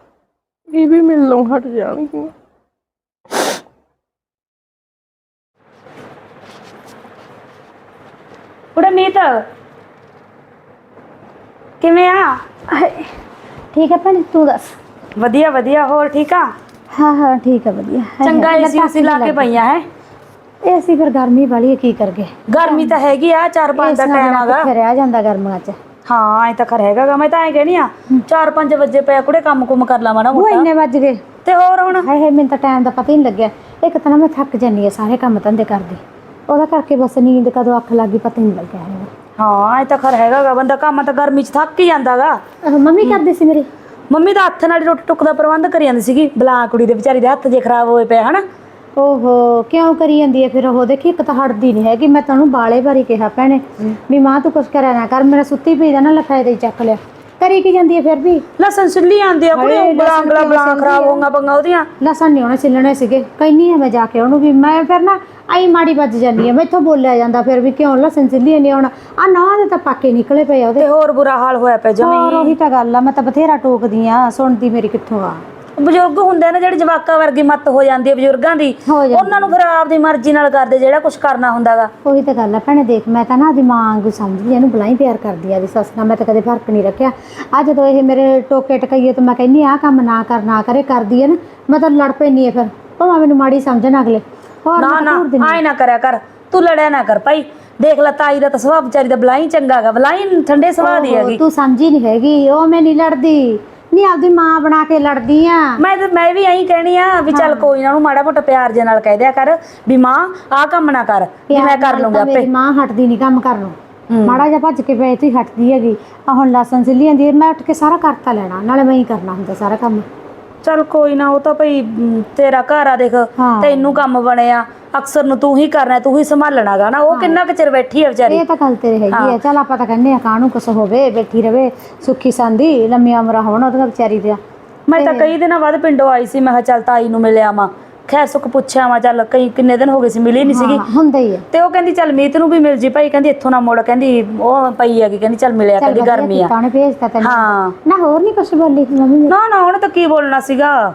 ਇਹ ਵੀ ਮਿਲਣੋਂ ਹਟ ਜਾਣਗੀਆਂ ਕੁੜੇ ਮੀਤ ਕਿਵੇਂ ਆ ਠੀਕ ਹੈ ਭੈਣ ਤੂੰ ਦੱਸ ਵਧੀਆ ਵਧੀਆ ਹੋਰ ਠੀਕ ਆ? ਹਾਂ ਹਾਂ ਠੀਕ ਹੈ ਵਧੀਆ। ਚੰਗਾ ਏਸੀ ਉਸੀ ਲਾ ਕੇ ਪਈਆਂ ਹੈ? ਇਹ ਅਸੀਂ ਫਿਰ ਗਰਮੀ ਵਾਲੀ ਹੈ, ਕੀ ਕਰਗੇ? ਗਰਮੀ ਤਾਂ ਹੈਗੀ ਆ 4-5 ਦਾ ਟਾਈਮ ਆਗਾ ਕਿੱਥੇ ਰਹਿ ਜਾਂਦਾ ਗਰਮੀਆਂ 'ਚ। ਹਾਂ ਐ ਤਾਂ ਖਰ ਹੈਗਾਗਾ ਮੈਂ ਤਾਂ ਐ ਕਹਿਣੀ ਆ 4-5 ਵਜੇ ਪਿਆ ਕੁੜੇ ਕੰਮ ਕੁਮ ਕਰ ਲਾ ਮਾੜਾ ਉਹ ਮੋਟਾ ਇੰਨੇ ਵੱਜ ਗਏ। ਤੇ ਹੋਰ ਹੁਣ? ਹਾਏ ਹਾਏ ਮੈਨੂੰ ਤਾਂ ਟਾਈਮ ਦਾ ਪਤਾ ਹੀ ਨਹੀਂ ਲੱਗਿਆ। ਇੱਕ ਤਾਂ ਨਾ ਮੈਂ ਥੱਕ ਜਾਂਦੀ ਆ ਸਾਰੇ ਕੰਮ ਧੰਦੇ ਕਰਦੀ। ਉਹਦਾ ਕਰਕੇ ਬਸ ਨੀਂਦ ਕਦੋਂ ਅੱਖ ਲੱਗੀ ਪਤਾ ਹੀ ਨਹੀਂ ਲੱਗਿਆ ਹੈਗਾ। ਹਾਂ ਐ ਤਾਂ ਖਰ ਹੈਗਾਗਾ ਬੰਦਾ ਕੰਮ ਤਾਂ ਗਰਮੀ 'ਚ ਥੱਕ ਹੀ ਜਾਂਦਾਗਾ ਅਹ ਮੰਮੀ ਕਰਦੀ ਸੀ ਮੇਰੀ। ਮੰਮੀ ਤਾਂ ਹੱਥ ਨਾਲ ਹੀ ਰੋਟੀ ਟੁੱਕ ਦਾ ਪ੍ਰਬੰਧ ਕਰੀ ਜਾਂਦੀ ਸੀਗੀ। ਬਲਾ ਕੁੜੀ ਦੇ ਵਿਚਾਰੀ ਦੇ ਹੱਥ ਜੇ ਖਰਾਬ ਹੋਏ ਪਏ ਹਨਾ। ਓਹੋ ਕਿਉਂ ਕਰੀ ਜਾਂਦੀ ਹੈ ਫਿਰ ਉਹ? ਦੇਖੀ ਇੱਕ ਤਾਂ ਹਟਦੀ ਨਹੀਂ ਹੈਗੀ। ਮੈਂ ਤੈਨੂੰ ਬਾਲੇ ਵਾਰੀ ਕਿਹਾ ਭੈਣੇ ਵੀ ਮਾਂ ਤੂੰ ਕੁਛ ਕਰਿਆ ਨਾ ਕਰ ਮੇਰਾ ਸੁੱਤੀ ਪਈ ਦਾ ਨਾ ਲਫਾਇਦੇ ਚੱਕ ਲਿਆ। ਕਰੀ ਕੀ ਜਾਂਦੀ ਹੈ ਫਿਰ ਵੀ? ਲਸਣ ਸੁੱਲੀ ਆਂਦੀ ਆ ਕੁੜੇ ਹਾਏ, ਉਂਗਲਾਂ ਲਸਣ ਉਂਗਲਾਂ ਕਿਉਂ ਬਲਾ ਖਰਾਬ ਆ? ਹੋਊਗਾ ਪੰਗਾ ਉਹਦੀਆਂ। ਲਸਣ ਨਹੀਂ ਉਹਨੇ ਛਿੱਲਣੇ ਸੀਗੇ। ਕਹਿੰਨੀ ਆ ਮੈਂ ਜਾ ਕੇ ਉਹਨੂੰ ਵੀ ਮੈਂ ਫਿਰ ਨਾ ਆਈ ਮਾੜੀ ਵੱਜ ਜਾਂਦੀ ਆ ਮੈਥੋਂ ਬੋਲਿਆ ਜਾਂਦਾ ਫਿਰ ਵੀ ਕਿਉਂ ਲਸਣ ਛਿੱਲੀ ਨਹੀਂ ਹੁਣ ਆ ਨਾ ਦੇ ਤਾਂ ਪਾਕੇ ਨਿਕਲੇ ਪਏ ਆ ਉਹਦੇ। ਤੇ ਹੋਰ ਬੁਰਾ ਹਾਲ ਹੋਇਆ ਪਿਆ ਜਮੀ। ਹੋਰ ਉਹੀ ਤਾਂ ਗੱਲ ਆ ਮੈਂ ਤਾਂ ਬਥੇਰਾ ਟੋਕਦੀ ਆ ਸੁਣਦੀ ਮੇਰੀ ਕਿੱਥੋਂ ਆ। ਬਜ਼ੁਰਗ ਹੁੰਦੇ ਨੇ ਜਿਹੜੇ ਜਵਾਕਾਂ ਵਰਗੀ ਮੱਤ ਹੋ ਜਾਂਦੀ ਹੈ ਬਜ਼ੁਰਗਾਂ ਦੀ ਹੋ ਜਾਂਦੀ ਉਹਨਾਂ ਨੂੰ ਫਿਰ ਆਪਦੀ ਮਰਜ਼ੀ ਨਾਲ ਕਰਦੇ ਜਿਹੜਾ ਕੁਝ ਕਰਨਾ ਹੁੰਦਾਗਾ। ਉਹੀ ਤਾਂ ਗੱਲ ਆ ਭੈਣੇ ਦੇਖ ਮੈਂ ਤਾਂ ਨਾ ਆਦੀ ਮਾਂ ਵਾਂਗੂ ਸਮਝਦੀ ਆ, ਇਹਨੂੰ ਬਲਾਈ ਪਿਆਰ ਕਰਦੀ ਆ ਵੀ ਸੱਸ ਨਾਲ ਮੈਂ ਤਾਂ ਕਦੇ ਫ਼ਰਕ ਨਹੀਂ ਰੱਖਿਆ। ਆ ਜਦੋਂ ਇਹ ਮੇਰੇ ਟੋਕੇ ਟਕਈਏ ਤੇ ਮੈਂ ਕਹਿੰਨੀ ਆ ਕੰਮ ਨਾ ਕਰ ਨਾ ਕਰੇ ਕਰਦੀ ਆ ਨਾ ਮੈਂ ਤਾਂ ਲੜ ਪੈਣੀ ਆ ਫਿਰ। ਭਾਵੇਂ ਮੈਨੂੰ ਮਾੜੀ ਸਮਝਣ ਅਗਲੇ ਹੋਰ ਨਾ ਨਾ ਆਏ ਨਾ ਕਰਿਆ ਕਰ ਤੂੰ ਲੜਿਆ ਨਾ ਕਰ ਭਾਈ। ਦੇਖ ਲੈ ਤਾਈ ਦਾ ਤਾਂ ਸੁਭਾਅ ਵਿਚਾਰੀ ਦਾ ਬਲਾਈ ਚੰਗਾਗਾ ਬਲਾਈ ਠੰਡੇ ਸੁਭਾਅ ਦੀ ਹੈਗੀ। ਤੂੰ ਸਮਝੀ ਨਹੀਂ ਹੈਗੀ ਉਹ ਮੈਂ ਨਹੀਂ ਲੜਦੀ। ਨਹੀਂ ਆਪਦੀ ਮਾਂ ਬਣਾ ਕੇ ਲੜਦੀ ਆ। ਮੈਂ ਤਾਂ ਮੈਂ ਵੀ ਐਂ ਕਹਿਣੀ ਆ ਵੀ ਚੱਲ ਕੋਈ ਨਾ ਉਹਨੂੰ ਮਾੜਾ ਮੋਟਾ ਪਿਆਰ ਜੇ ਨਾਲ ਕਹਿ ਦਿਆ ਕਰ ਵੀ ਮਾਂ ਆਹ ਕੰਮ ਨਾ ਕਰ ਵੀ ਮੈਂ ਕਰ ਲੂੰਗਾ ਆਪੇ ਮੇਰੀ ਮਾਂ ਹਟਦੀ ਨਹੀਂ ਕੰਮ ਕਰਨ ਨੂੰ। ਮਾੜਾ ਜਿਹਾ ਭੱਜ ਕੇ ਪਏ ਤੀ ਹਟਦੀ ਹੈਗੀ। ਆ ਹੁਣ ਸਿੱਲੀ ਜਾਂਦੀ ਹੈ ਮੈਂ ਉੱਠ ਕੇ ਸਾਰਾ ਕਰਤਾ ਲੈਣਾ ਨਾਲੇ ਮੈਂ ਹੀ ਕਰਨਾ ਹੁੰਦਾ ਸਾਰਾ ਕੰਮ। ਚੱਲ ਕੋਈ ਨਾ ਉਹ ਤਾਂ ਭਈ ਮ, ਤੇਰਾ ਘਰ ਆ ਦੇਖ ਹਾਂ। ਤੈਨੂੰ ਕੰਮ ਬਣਿਆ ਅਕਸਰ ਨੂੰ ਤੂੰ ਹੀ ਕਰਨਾ ਤੂੰ ਹੀ ਸੰਭਾਲਣਾਗਾ ਨਾ ਉਹ ਕਿੰਨਾ ਕੁ ਚਿਰ ਬੈਠੀ ਆ ਵਿਚਾਰੀ? ਇਹ ਤਾਂ ਗੱਲ ਤੇਰੇ ਹੈਗੀ ਆ ਚਲ ਆਪਾਂ ਤਾਂ ਕਹਿੰਦੇ ਆ ਕਾਹਨੂੰ ਕੁਛ ਹੋਵੇ ਬੈਠੀ ਰਵੇ ਸੁੱਖੀ ਸੰਦੀ ਲੰਮੀ ਉਮਰ ਹੋਣ ਉਹਦਾ ਵਿਚਾਰੀ ਦਾ ਮੈਂ ਤਾਂ ਕਈ ਦਿਨਾਂ ਬਾਅਦ ਪਿੰਡੋਂ ਆਈ ਸੀ ਮੈਂ ਕਿਹਾ ਚੱਲ ਤਾਈ ਨੂੰ ਮਿਲਿਆ ਵਾਂ ਖੈਰ ਸੁੱਖ ਪੁੱਛਿਆ ਵਾਂ ਚੱਲ ਕਈ ਕਿੰਨੇ ਦਿਨ ਹੋ ਗਏ ਸੀ ਮਿਲੀ ਨਹੀਂ ਸੀਗੀ। ਹੁੰਦਾ ਹੀ ਹੈ ਤੇ ਉਹ ਕਹਿੰਦੀ ਚੱਲ ਮੀਤ ਨੂੰ ਵੀ ਮਿਲ ਜੀ ਭਾਈ ਕਹਿੰਦੀ ਇੱਥੋਂ ਨਾ ਮੁੜ ਕਹਿੰਦੀ ਉਹ ਪਈ ਹੈਗੀ ਕਹਿੰਦੀ ਚੱਲ ਮਿਲਿਆ ਕਹਿੰਦੀ ਗਰਮੀ ਆ। ਤਾਣੇ ਭੇਜਤਾ ਤੈਨੂੰ। ਹਾਂ। ਨਾ ਹੋਰ ਨਹੀਂ ਕੁਛ ਬੋਲੀ ਮੰਮੀ ਨੇ ਨਾ ਨਾ ਉਹਨੇ ਤਾਂ ਕੀ ਬੋਲਣਾ ਸੀਗਾ?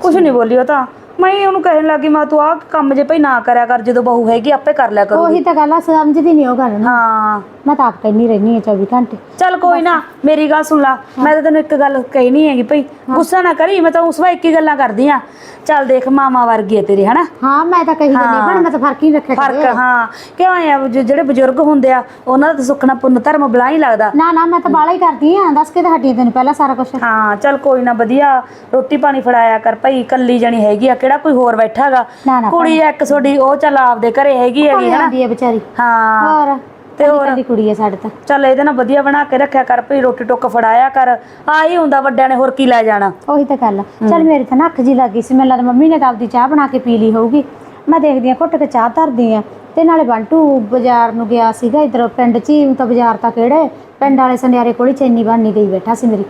ਕੁਝ ਨਹੀਂ ਬੋਲੀ ਉਹ ਤਾਂ। ਮੈਂ ਹੀ ਉਹਨੂੰ ਕਹਿਣ ਲੱਗੀ ਮੈਂ ਤੂੰ ਆਹ ਕੰਮ ਜੇ ਭਈ ਨਾ ਕਰਿਆ ਕਰ ਜਦੋਂ ਬਹੂ ਹੈਗੀ ਆਪੇ ਕਰ ਲਿਆ ਕਰੂ ਉਹੀ ਤਾਂ ਗੱਲ ਆ ਸਮਝਦੀ ਨਹੀਂ ਉਹ ਗੱਲ ਨੂੰ। ਹਾਂ। ਮੈਂ ਤਾਂ ਆਪ ਕਹਿੰਦੀ ਰਹਿਣੀ ਆ 24 ਘੰਟੇ। ਚੱਲ ਕੋਈ ਨਾ ਮੇਰੀ ਗੱਲ ਸੁਣ ਲਾ। ਮੈਂ ਤਾਂ ਤੈਨੂੰ ਇੱਕ ਗੱਲ ਕਹਿਣੀ ਹੈਗੀ ਭਈ ਗੁੱਸਾ ਨਾ ਕਰੀ ਮੈਂ ਤਾਂ ਉਸ ਵਾ ਇੱਕ ਹੀ ਗੱਲਾਂ ਕਰਦੀ ਆ ਚੱਲ ਦੇਖ ਮਾਮਾ ਵਰਗੀ ਹੈ ਤੇਰੀ ਹਨਾ? ਹਾਂ ਮੈਂ ਤਾਂ ਕਹੀ ਜਾਂਦੀ ਪਰ ਮੈਂ ਤਾਂ ਫ਼ਰਕ ਹੀ ਰੱਖਿਆ ਕਦੇ। ਫ਼ਰਕ ਹਾਂ। ਕਿਉਂ ਆ ਜ- ਜਿਹੜੇ ਬਜ਼ੁਰਗ ਹੁੰਦੇ ਆ ਉਹਨਾਂ ਦਾ ਤਾਂ ਸੁੱਖਣਾ ਪੁੰਨ ਧਰਮ ਬਲਾ ਹੀ ਲੱਗਦਾ। ਨਾ ਨਾ ਮੈਂ ਤਾਂ ਬਾਲਾ ਹੀ ਕਰਦੀ ਆ ਦੱਸ ਕੇ ਤਾਂ ਹੱਟੀ ਤੈਨੂੰ ਪਹਿਲਾਂ ਸਾਰਾ ਕੁਝ ਹਾਂ ਚੱਲ ਕੋਈ ਨਾ ਵਧੀਆ। ਰੋਟੀ ਪਾਣੀ ਫੜਾਇਆ ਕਰ ਭਈ ਕੱਲੀ ਜਣੀ ਹੈਗੀ ਆ ਕਿਹੜਾ ਕੋਈ ਹੋਰ ਬੈਠਾਗਾ ਨਾ, ਨਾ, ਕੁੜੀ ਆ ਇੱਕ ਤੁਹਾਡੀ ਉਹ ਚੱਲ ਆਪਦੇ ਘਰੇ ਹੈਗੀ ਹੈਗੀ ਹਨਾ? ਆਉਂਦੀ ਹੈ ਵਿਚਾਰੀ। ਹਾਂ। ਹੋਰ? ਤੇ ਹੋਰ? ਦੀ ਕੁੜੀ ਹੈ ਸਾਡੇ ਤਾਂ। ਚੱਲ ਇਹਦੇ ਨਾਲ ਵਧੀਆ ਬਣਾ ਕੇ ਰੱਖਿਆ ਕਰ ਭਈ ਰੋਟੀ ਟੁੱਕ ਫੜਾਇਆ ਕਰ। ਆਹੀ ਹੁੰਦਾ ਵੱਡਿਆਂ ਨੇ ਹੋਰ ਕੀ ਲੈ ਜਾਣਾ। ਉਹੀ ਤਾਂ ਗੱਲ ਆ। ਚੱਲ ਮੇਰੀ ਤਾਂ ਨਾ ਅੱਖ ਜੀ ਲੱਗੀ ਸੀ। ਮੈਨੂੰ ਲੱਗਦਾ ਮੰਮੀ ਨੇ ਤਾਂ ਆਪਦੀ ਚਾਹ ਬਣਾ ਕੇ ਪੀ ਲਈ ਹੋਊਗੀ। ਮੈਂ ਦੇਖਦੀ ਆ ਘੁੱਟ ਕੇ ਚਾਹ ਧਰਦੀ ਆ ਤੇ ਨਾਲੇ ਬੰਟੂ ਬਾਜ਼ਾਰ ਨੂੰ ਗਿਆ ਸੀਗਾ ਇਧਰ ਪਿੰਡ ਚ। ਹੀ ਊਂ ਤਾਂ ਬਾਜ਼ਾਰ ਤਾਂ ਕਿਹੜੇ ਪਿੰਡ ਵਾਲੇ ਸੰਨਿਆਰੇ ਕੋਲ ਹੀ ਚੈਨੀ ਬਣਨੀ ਗਈ ਬੈਠਾ ਸੀ ਮੇਰੀ।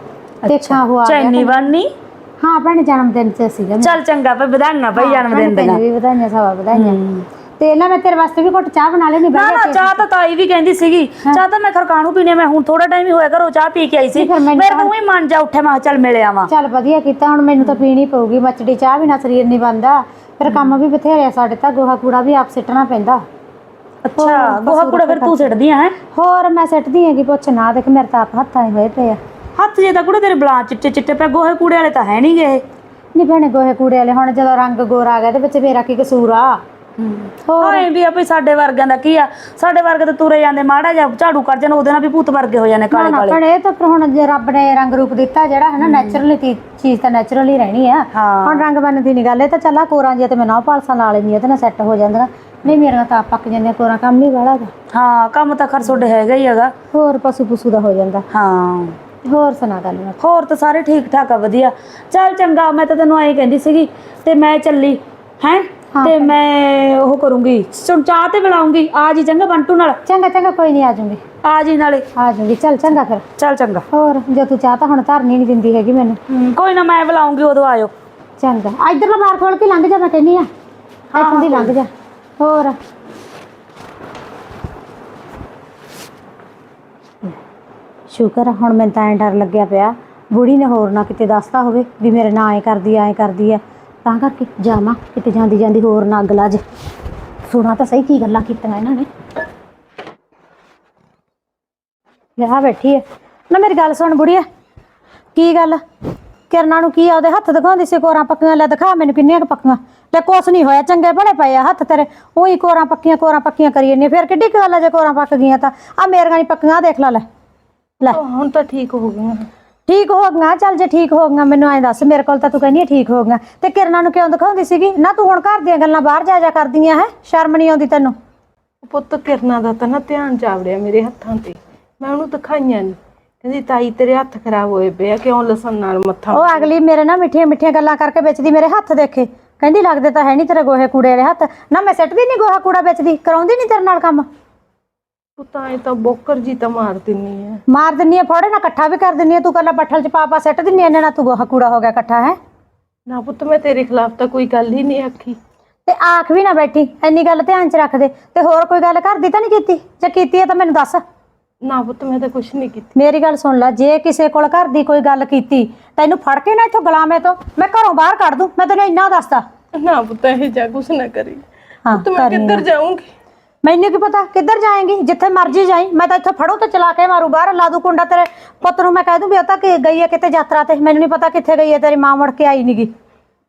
ਦੇਖਾਂ ਉਹ ਆ ਗਿਆ ਚੈਨੀ ਬਣਨੀ ਹਾਂ ਭੈਣ ਜਨਮ ਦਿਨ ਤੇ ਸੀਗਾ ਚੱਲ ਚੰਗਾ ਭਈ ਵਧਾਈਆਂ ਭਈ ਜਨਮ ਦਿਨ ਦੀਆਂ। ਵੀ ਵਧਾਈਆਂ ਸਵਾ ਵਧਾਈਆਂ। ਤੇ ਨਾ ਮੈਂ ਤੇਰੇ ਵਾਸਤੇ ਵੀ ਘੁੱਟ ਚਾਹ ਬਣਾ ਲੈਣੀ ਨਾ ਨਾ ਚਾਹ ਤਾਂ ਤਾਈ ਵੀ ਕਹਿੰਦੀ ਸੀਗੀ। ਚਾਹ ਤਾਂ ਮੈਂ ਖਰਕਾਣੂ ਪੀਣੇ ਮੈਂ ਹੁਣ ਥੋੜਾ ਟਾਈਮ ਹੀ ਹੋਇਆ ਘਰੋਂ ਚਾਹ ਪੀ ਕੇ ਆਈ ਸੀ। ਮੇਰੇ ਤੋਂ ਹੀ ਮਨ ਜਾ ਉੱਠਿਆ ਮੈਂ ਚੱਲ ਮਿਲਿਆ ਵਾਂ ਚੱਲ ਵਧੀਆ ਕੀਤਾ ਹੁਣ ਮੈਨੂੰ ਤਾਂ ਪੀਣੀ ਪਊਗੀ ਮੱਚੜੀ ਚਾਹ ਵੀ ਨਾ ਸਰੀਰ ਨਹੀਂ ਬੰਦਾ ਫਿਰ ਕੰਮ ਵੀ ਬਥੇਰੇ ਸਾਡੇ ਤਾਂ ਗੋਹਾ ਕੂੜਾ ਵੀ ਆਪ ਸਿੱਟਣਾ ਪੈਂਦਾ। ਅੱਛਾ ਗੋਹਾ ਕੂੜਾ ਫਿਰ ਤੂੰ ਸਿੱਟਦੀ ਆ ਹੈ? ਹੋਰ ਮੈਂ ਸਿੱਟਦੀ ਹੈਗੀ ਪੁੱਛ ਨਾ ਦੇਖ ਮੇਰੇ ਤਾਂ ਆਪ ਹੱਥਾਂ 'ਚ ਹੋਏ ਪਏ ਆ। ਹੱਥ ਜੇ ਤਾਂ ਕੁੜੇ ਤੇਰੇ ਬਲਾਂ ਚਿੱਟੇ ਚਿੱਟੇ ਪੈ ਗੋਹੇ ਕੂੜੇ ਵਾਲੇ ਤਾਂ ਹੈ ਨਹੀਂ ਗਏ ਨਹੀਂ ਭੈਣੇ ਗੋਹੇ ਕੂੜੇ ਵਾਲੇ ਹੁਣ ਜਦੋਂ ਰੰਗ ਗੋਰਾ ਆ ਗਿਆ ਤੇ ਵਿੱਚ ਮੇਰਾ ਕੀ ਕਸੂਰ ਆ? ਹਾਂ। ਇਹ ਵੀ ਆ ਸਾਡੇ ਵਰਗਿਆਂ ਦਾ ਕੀ ਆ? ਸਾਡੇ ਵਰਗੇ ਤਾਂ ਤੁਰੇ ਜਾਂਦੇ ਮਾੜਾ ਜਿਹਾ ਝਾੜੂ ਕਰ ਜਾਣ ਉਹਦੇ ਨਾਲ ਵੀ ਭੂਤ ਵਰਗੇ ਹੋ ਜਾਂਦੇ ਕਾਲੇ ਕਾਲੇ। ਭੈਣੇ ਇਹ ਤਾਂ ਫਿਰ ਹੁਣ ਜੇ ਰੱਬ ਨੇ ਰੰਗ ਰੂਪ ਦਿੱਤਾ ਜਿਹੜਾ ਹੈ। ਨਾ ਨੈਚੁਰਲੀ ਚੀਜ਼ ਤਾਂ ਨੈਚੁਰਲ ਰਹਿਣੀ ਆ। ਹਾਂ। ਹੁਣ ਰੰਗ ਬੰਨ ਦੀ ਨਹੀਂ ਗੱਲ ਇਹ ਤਾਂ ਚੱਲਾ ਕੋਰਾਂ ਜੇ ਤੇ ਮੈਂ ਨਾ ਪਾਲਸਾਂ ਲਾ ਲੈਂਦੀ ਆ ਤੇ ਨਾ ਸੈੱਟ ਹੋ ਜਾਂਦੀਆਂ। ਨਹੀਂ ਮੇਰੀਆਂ ਤਾਂ ਪੱਕ ਜਾਂਦੀਆਂ ਕੋਰਾਂ ਕੰਮ ਨਹੀਂ ਵਾਲਾ ਗਾ ਹਾਂ ਕੰਮ ਤਾਂ ਖਰ ਤੁਹਾਡੇ ਹੈਗਾ ਹੀ ਹੈਗਾ। ਹੋਰ ਪਸ਼ੂ ਪਸ਼ੂ ਦਾ ਹੋ ਜਾਂਦਾ। ਹਾਂ। ਹੋਰ ਸੁਣਾ ਗੱਲ ਹੋਰ ਤਾਂ ਸਾਰੇ ਠੀਕ ਠਾਕ ਆ ਵਧੀਆ। ਚੱਲ ਚੰਗਾ ਮੈਂ ਤਾਂ ਤੈਨੂੰ ਐਂ ਕਹਿੰਦੀ ਸੀਗੀ ਤੇ ਮੈਂ ਚੱਲੀ ਹੈ? ਤੇ ਮੈਂ ਉਹ ਕਰੂੰਗੀ ਸੁਣ ਚਾਹ ਤੇ ਬੁਲਾਉਂਗੀ ਆ ਜੀ ਚੰਗਾ ਬੰਟੂ ਨਾਲ। ਚੰਗਾ ਚੰਗਾ ਕੋਈ ਨਹੀਂ ਆ ਜਾਊਂਗੀ ਆ ਜੀ ਨਾਲੇ। ਆ ਜਾਊਂਗੀ ਚੱਲ ਚੰਗਾ ਫਿਰ। ਚੱਲ ਚੰਗਾ। ਹੋਰ ਜੇ ਤੂੰ ਚਾਹ ਤਾਂ ਹੁਣ ਧਰਨੀ ਨਹੀਂ ਦਿੰਦੀ ਹੈਗੀ ਮੈਨੂੰ। ਹਮ, ਕੋਈ ਨਾ ਮੈਂ ਬੁਲਾਉਂਗੀ ਉਦੋਂ ਆਇਓ। ਚੰਗਾ। ਇਧਰਲਾ ਬਾਰ ਖੋਲ ਕੇ ਲੰਘ ਜਾ ਮੈਂ ਕਹਿੰਦੀ ਆ। ਇੱਥੋਂ ਦੀ ਲੰਘ ਜਾ। ਹੋਰ। ਸ਼ੁਕਰ ਆ, ਹੁਣ ਮੈਨੂੰ ਤਾਂ ਐਂ ਡਰ ਲੱਗਿਆ ਪਿਆ। ਬੁੜੀ ਨੇ ਹੋਰ ਨਾ ਕਿਤੇ ਦੱਸਤਾ ਹੋਵੇ ਵੀ ਮੇਰੇ ਨਾਲ ਐ ਕਰਦੀ ਆ ਐ ਕਰਦੀ ਆ। ਤਾਂ ਕਰਕੇ ਜਾਵਾਂ, ਕਿਤੇ ਜਾਂਦੀ ਜਾਂਦੀ ਹੋਰ ਨਾ ਅੱਗ ਲੱਜ ਸੁਣਾ ਤਾਂ ਸਹੀ ਕੀ ਗੱਲਾਂ ਕੀਤੀਆਂ ਇਹਨਾਂ ਨੇ। ਲੈ ਬੈਠੀ ਐ। ਨਾ ਮੇਰੀ ਗੱਲ ਸੁਣ ਬੁੜੀਆ ਕੀ ਗੱਲ? ਕਿਰਨਾਂ ਨੂੰ ਕੀ ਆ, ਉਹਦੇ ਹੱਥ ਦਿਖਾਉਂਦੀ ਸੀ ਕੋਰਾਂ ਪੱਕੀਆਂ? ਲੈ ਦਿਖਾ ਮੈਨੂੰ ਕਿੰਨੀਆਂ ਕੁ ਪੱਕੀਆਂ। ਲੈ ਕੁਛ ਨਹੀਂ ਹੋਇਆ, ਚੰਗੇ ਬਣੇ ਪਏ ਆ ਹੱਥ ਤੇਰੇ। ਉਹੀ ਕੋਰਾਂ ਪੱਕੀਆਂ ਕੋਰਾਂ ਪੱਕੀਆਂ ਕਰੀ ਜਾਂਦੀ ਫਿਰ ਕਿੱਡੀ ਕੁ ਗੱਲ ਆ ਜੇ ਕੋਰਾਂ ਪੱਕ ਗਈਆਂ ਤਾਂ। ਆ ਮੇਰੀਆਂ ਨਹੀਂ ਪੱਕੀਆਂ ਦੇਖ ਲੈ ਲੈ। ਲੈ। ਹੁਣ ਤਾਂ ਠੀਕ ਹੋ ਗਈਆਂ। ਠੀਕ ਹੋ ਗਈਆਂ? ਚੱਲ ਜੇ ਠੀਕ ਹੋ ਗਈਆਂ ਮੈਨੂੰ ਐਂ ਦੱਸ ਮੇਰੇ ਕੋਲ ਤਾਂ ਤੂੰ ਕਹਿੰਦੀ ਠੀਕ ਹੋ ਗਈਆਂ। ਤੇ ਕਿਰਨਾਂ ਨੂੰ ਕਿਉਂ ਦਿਖਾਉਂਦੀ ਸੀਗੀ? ਨਾ ਤੂੰ ਹੁਣ ਘਰ ਦੀਆਂ ਗੱਲਾਂ ਬਾਹਰ ਜਾ ਜਾ ਕਰਦੀਆਂ ਹੈ? ਸ਼ਰਮ ਨਹੀਂ ਆਉਂਦੀ ਤੈਨੂੰ? ਪੁੱਤ ਕਿਰਨਾ ਦਾ ਤਾਂ ਨਾ ਧਿਆਨ ਜਾਵੜਿਆ ਮੇਰੇ ਹੱਥਾਂ ਤੇ। ਮੈਂ ਉਹਨੂੰ ਦਿਖਾਈਆਂ ਨਹੀਂ ਕਹਿੰਦੀ ਤਾਈ ਤੇਰੇ ਹੱਥ ਖਰਾਬ ਹੋਏ ਪਏ ਆ ਕਿਉਂ ਲਸਣ ਨਾਲ ਮੱਥਾ ਉਹ ਅਗਲੀ ਮੇਰੇ ਨਾਲ ਮਿੱਠੀਆਂ ਮਿੱਠੀਆਂ ਗੱਲਾਂ ਕਰਕੇ ਵੇਚਦੀ ਮੇਰੇ ਹੱਥ ਦੇਖੇ। ਕਹਿੰਦੀ ਲੱਗਦੇ ਤਾਂ ਹੈ ਨਹੀਂ ਤੇਰੇ ਗੋਹੇ ਕੂੜੇ ਵਾਲੇ ਹੱਥ। ਨਾ ਮੈਂ ਸਿੱਟਦੀ ਨਹੀਂ ਗੋਹਾ ਕੂੜਾ ਵੇਚਦੀ ਕਰਾਉਂਦੀ ਨਹੀਂ ਤੇਰੇ ਨਾਲ ਕੰਮ? ਤੂੰ ਤਾਂ ਐ ਤਾਂ ਬੋਕਰ ਜੀ ਤਾਂ ਮਾਰ ਦਿੰਨੀ ਐ। ਮਾਰ ਦਿੰਨੀ ਆ ਫੋੜੇ ਨਾਲ ਇਕੱਠਾ ਵੀ ਕਰ ਦਿੰਨੀ ਆ ਤੂੰ ਕੱਲਾ ਬੱਠਲ ਚ ਪਾ ਪਾ ਸਿੱਟ ਦਿੰਨੀ ਇਹਨਾਂ ਨਾਲ ਤੂੰ ਗੋਹਾ ਕੂੜਾ ਹੋ ਗਿਆ ਇਕੱਠਾ ਹੈ। ਨਾ ਪੁੱਤ ਮੈਂ ਤੇਰੇ ਖਿਲਾਫ ਤਾਂ ਕੋਈ ਗੱਲ ਹੀ ਨਹੀਂ ਆਖੀ। ਤੇ ਆਖ ਵੀ ਨਾ ਬੈਠੀ ਐਨੀ ਗੱਲ ਧਿਆਨ ਚ ਰੱਖ ਦੇ। ਤੇ ਹੋਰ ਕੋਈ ਗੱਲ ਕਰਦੀ ਤਾਂ ਨਹੀਂ ਕੀਤੀ? ਜੇ ਕੀਤੀ ਹੈ ਤਾਂ ਮੈਨੂੰ ਦੱਸ। ਨਾ ਪੁੱਤ ਮੈਂ ਤਾਂ ਕੁਝ ਨਹੀਂ ਕੀਤੀ। ਮੇਰੀ ਗੱਲ ਸੁਣ ਲੈ ਜੇ ਕਿਸੇ ਕੋਲ ਘਰ ਦੀ ਕੋਈ ਗੱਲ ਕੀਤੀ ਤੈਨੂੰ ਫੜ ਕੇ ਨਾ ਇੱਥੋਂ ਗੁਲਾਮੇ ਤੋਂ ਮੈਂ ਘਰੋਂ ਬਾਹਰ ਕੱਢ ਦੂੰ ਮੈਂ ਤੈਨੂੰ ਇੰਨਾ ਦੱਸਦਾ। ਨਾ ਪੁੱਤ ਇਹ ਜਾ ਕੁਛ ਨਾ ਕਰੀ। ਹਾਂ ਪੁੱਤ ਮੈਂ ਕਿੱਧਰ ਜਾਊਂਗੀ? ਮੈਨੂੰ ਕੀ ਪਤਾ ਕਿੱਧਰ ਜਾਏਂਗੀ ਜਿੱਥੇ ਮਰਜ਼ੀ ਜਾਈ ਮੈਂ ਤਾਂ ਇੱਥੋਂ ਫੜੂ ਤੇ ਚਲਾ ਕੇ ਮਾਰੂ ਬਾਹਰ ਲਾ ਦੂ ਕੁੰਡਾ ਤੇਰੇ ਪੁੱਤ ਨੂੰ ਮੈਂ ਕਹਿ ਦੂੰ ਵੀ ਉਹ ਤਾਂ ਕਿ ਗਈ ਹੈ ਕਿਤੇ ਯਾਤਰਾ ਤੇ ਮੈਨੂੰ ਨਹੀਂ ਪਤਾ ਕਿੱਥੇ ਗਈ ਹੈ ਤੇਰੀ ਮਾਂ ਮੁੜ ਕੇ ਆਈ ਨਹੀਂਗੀ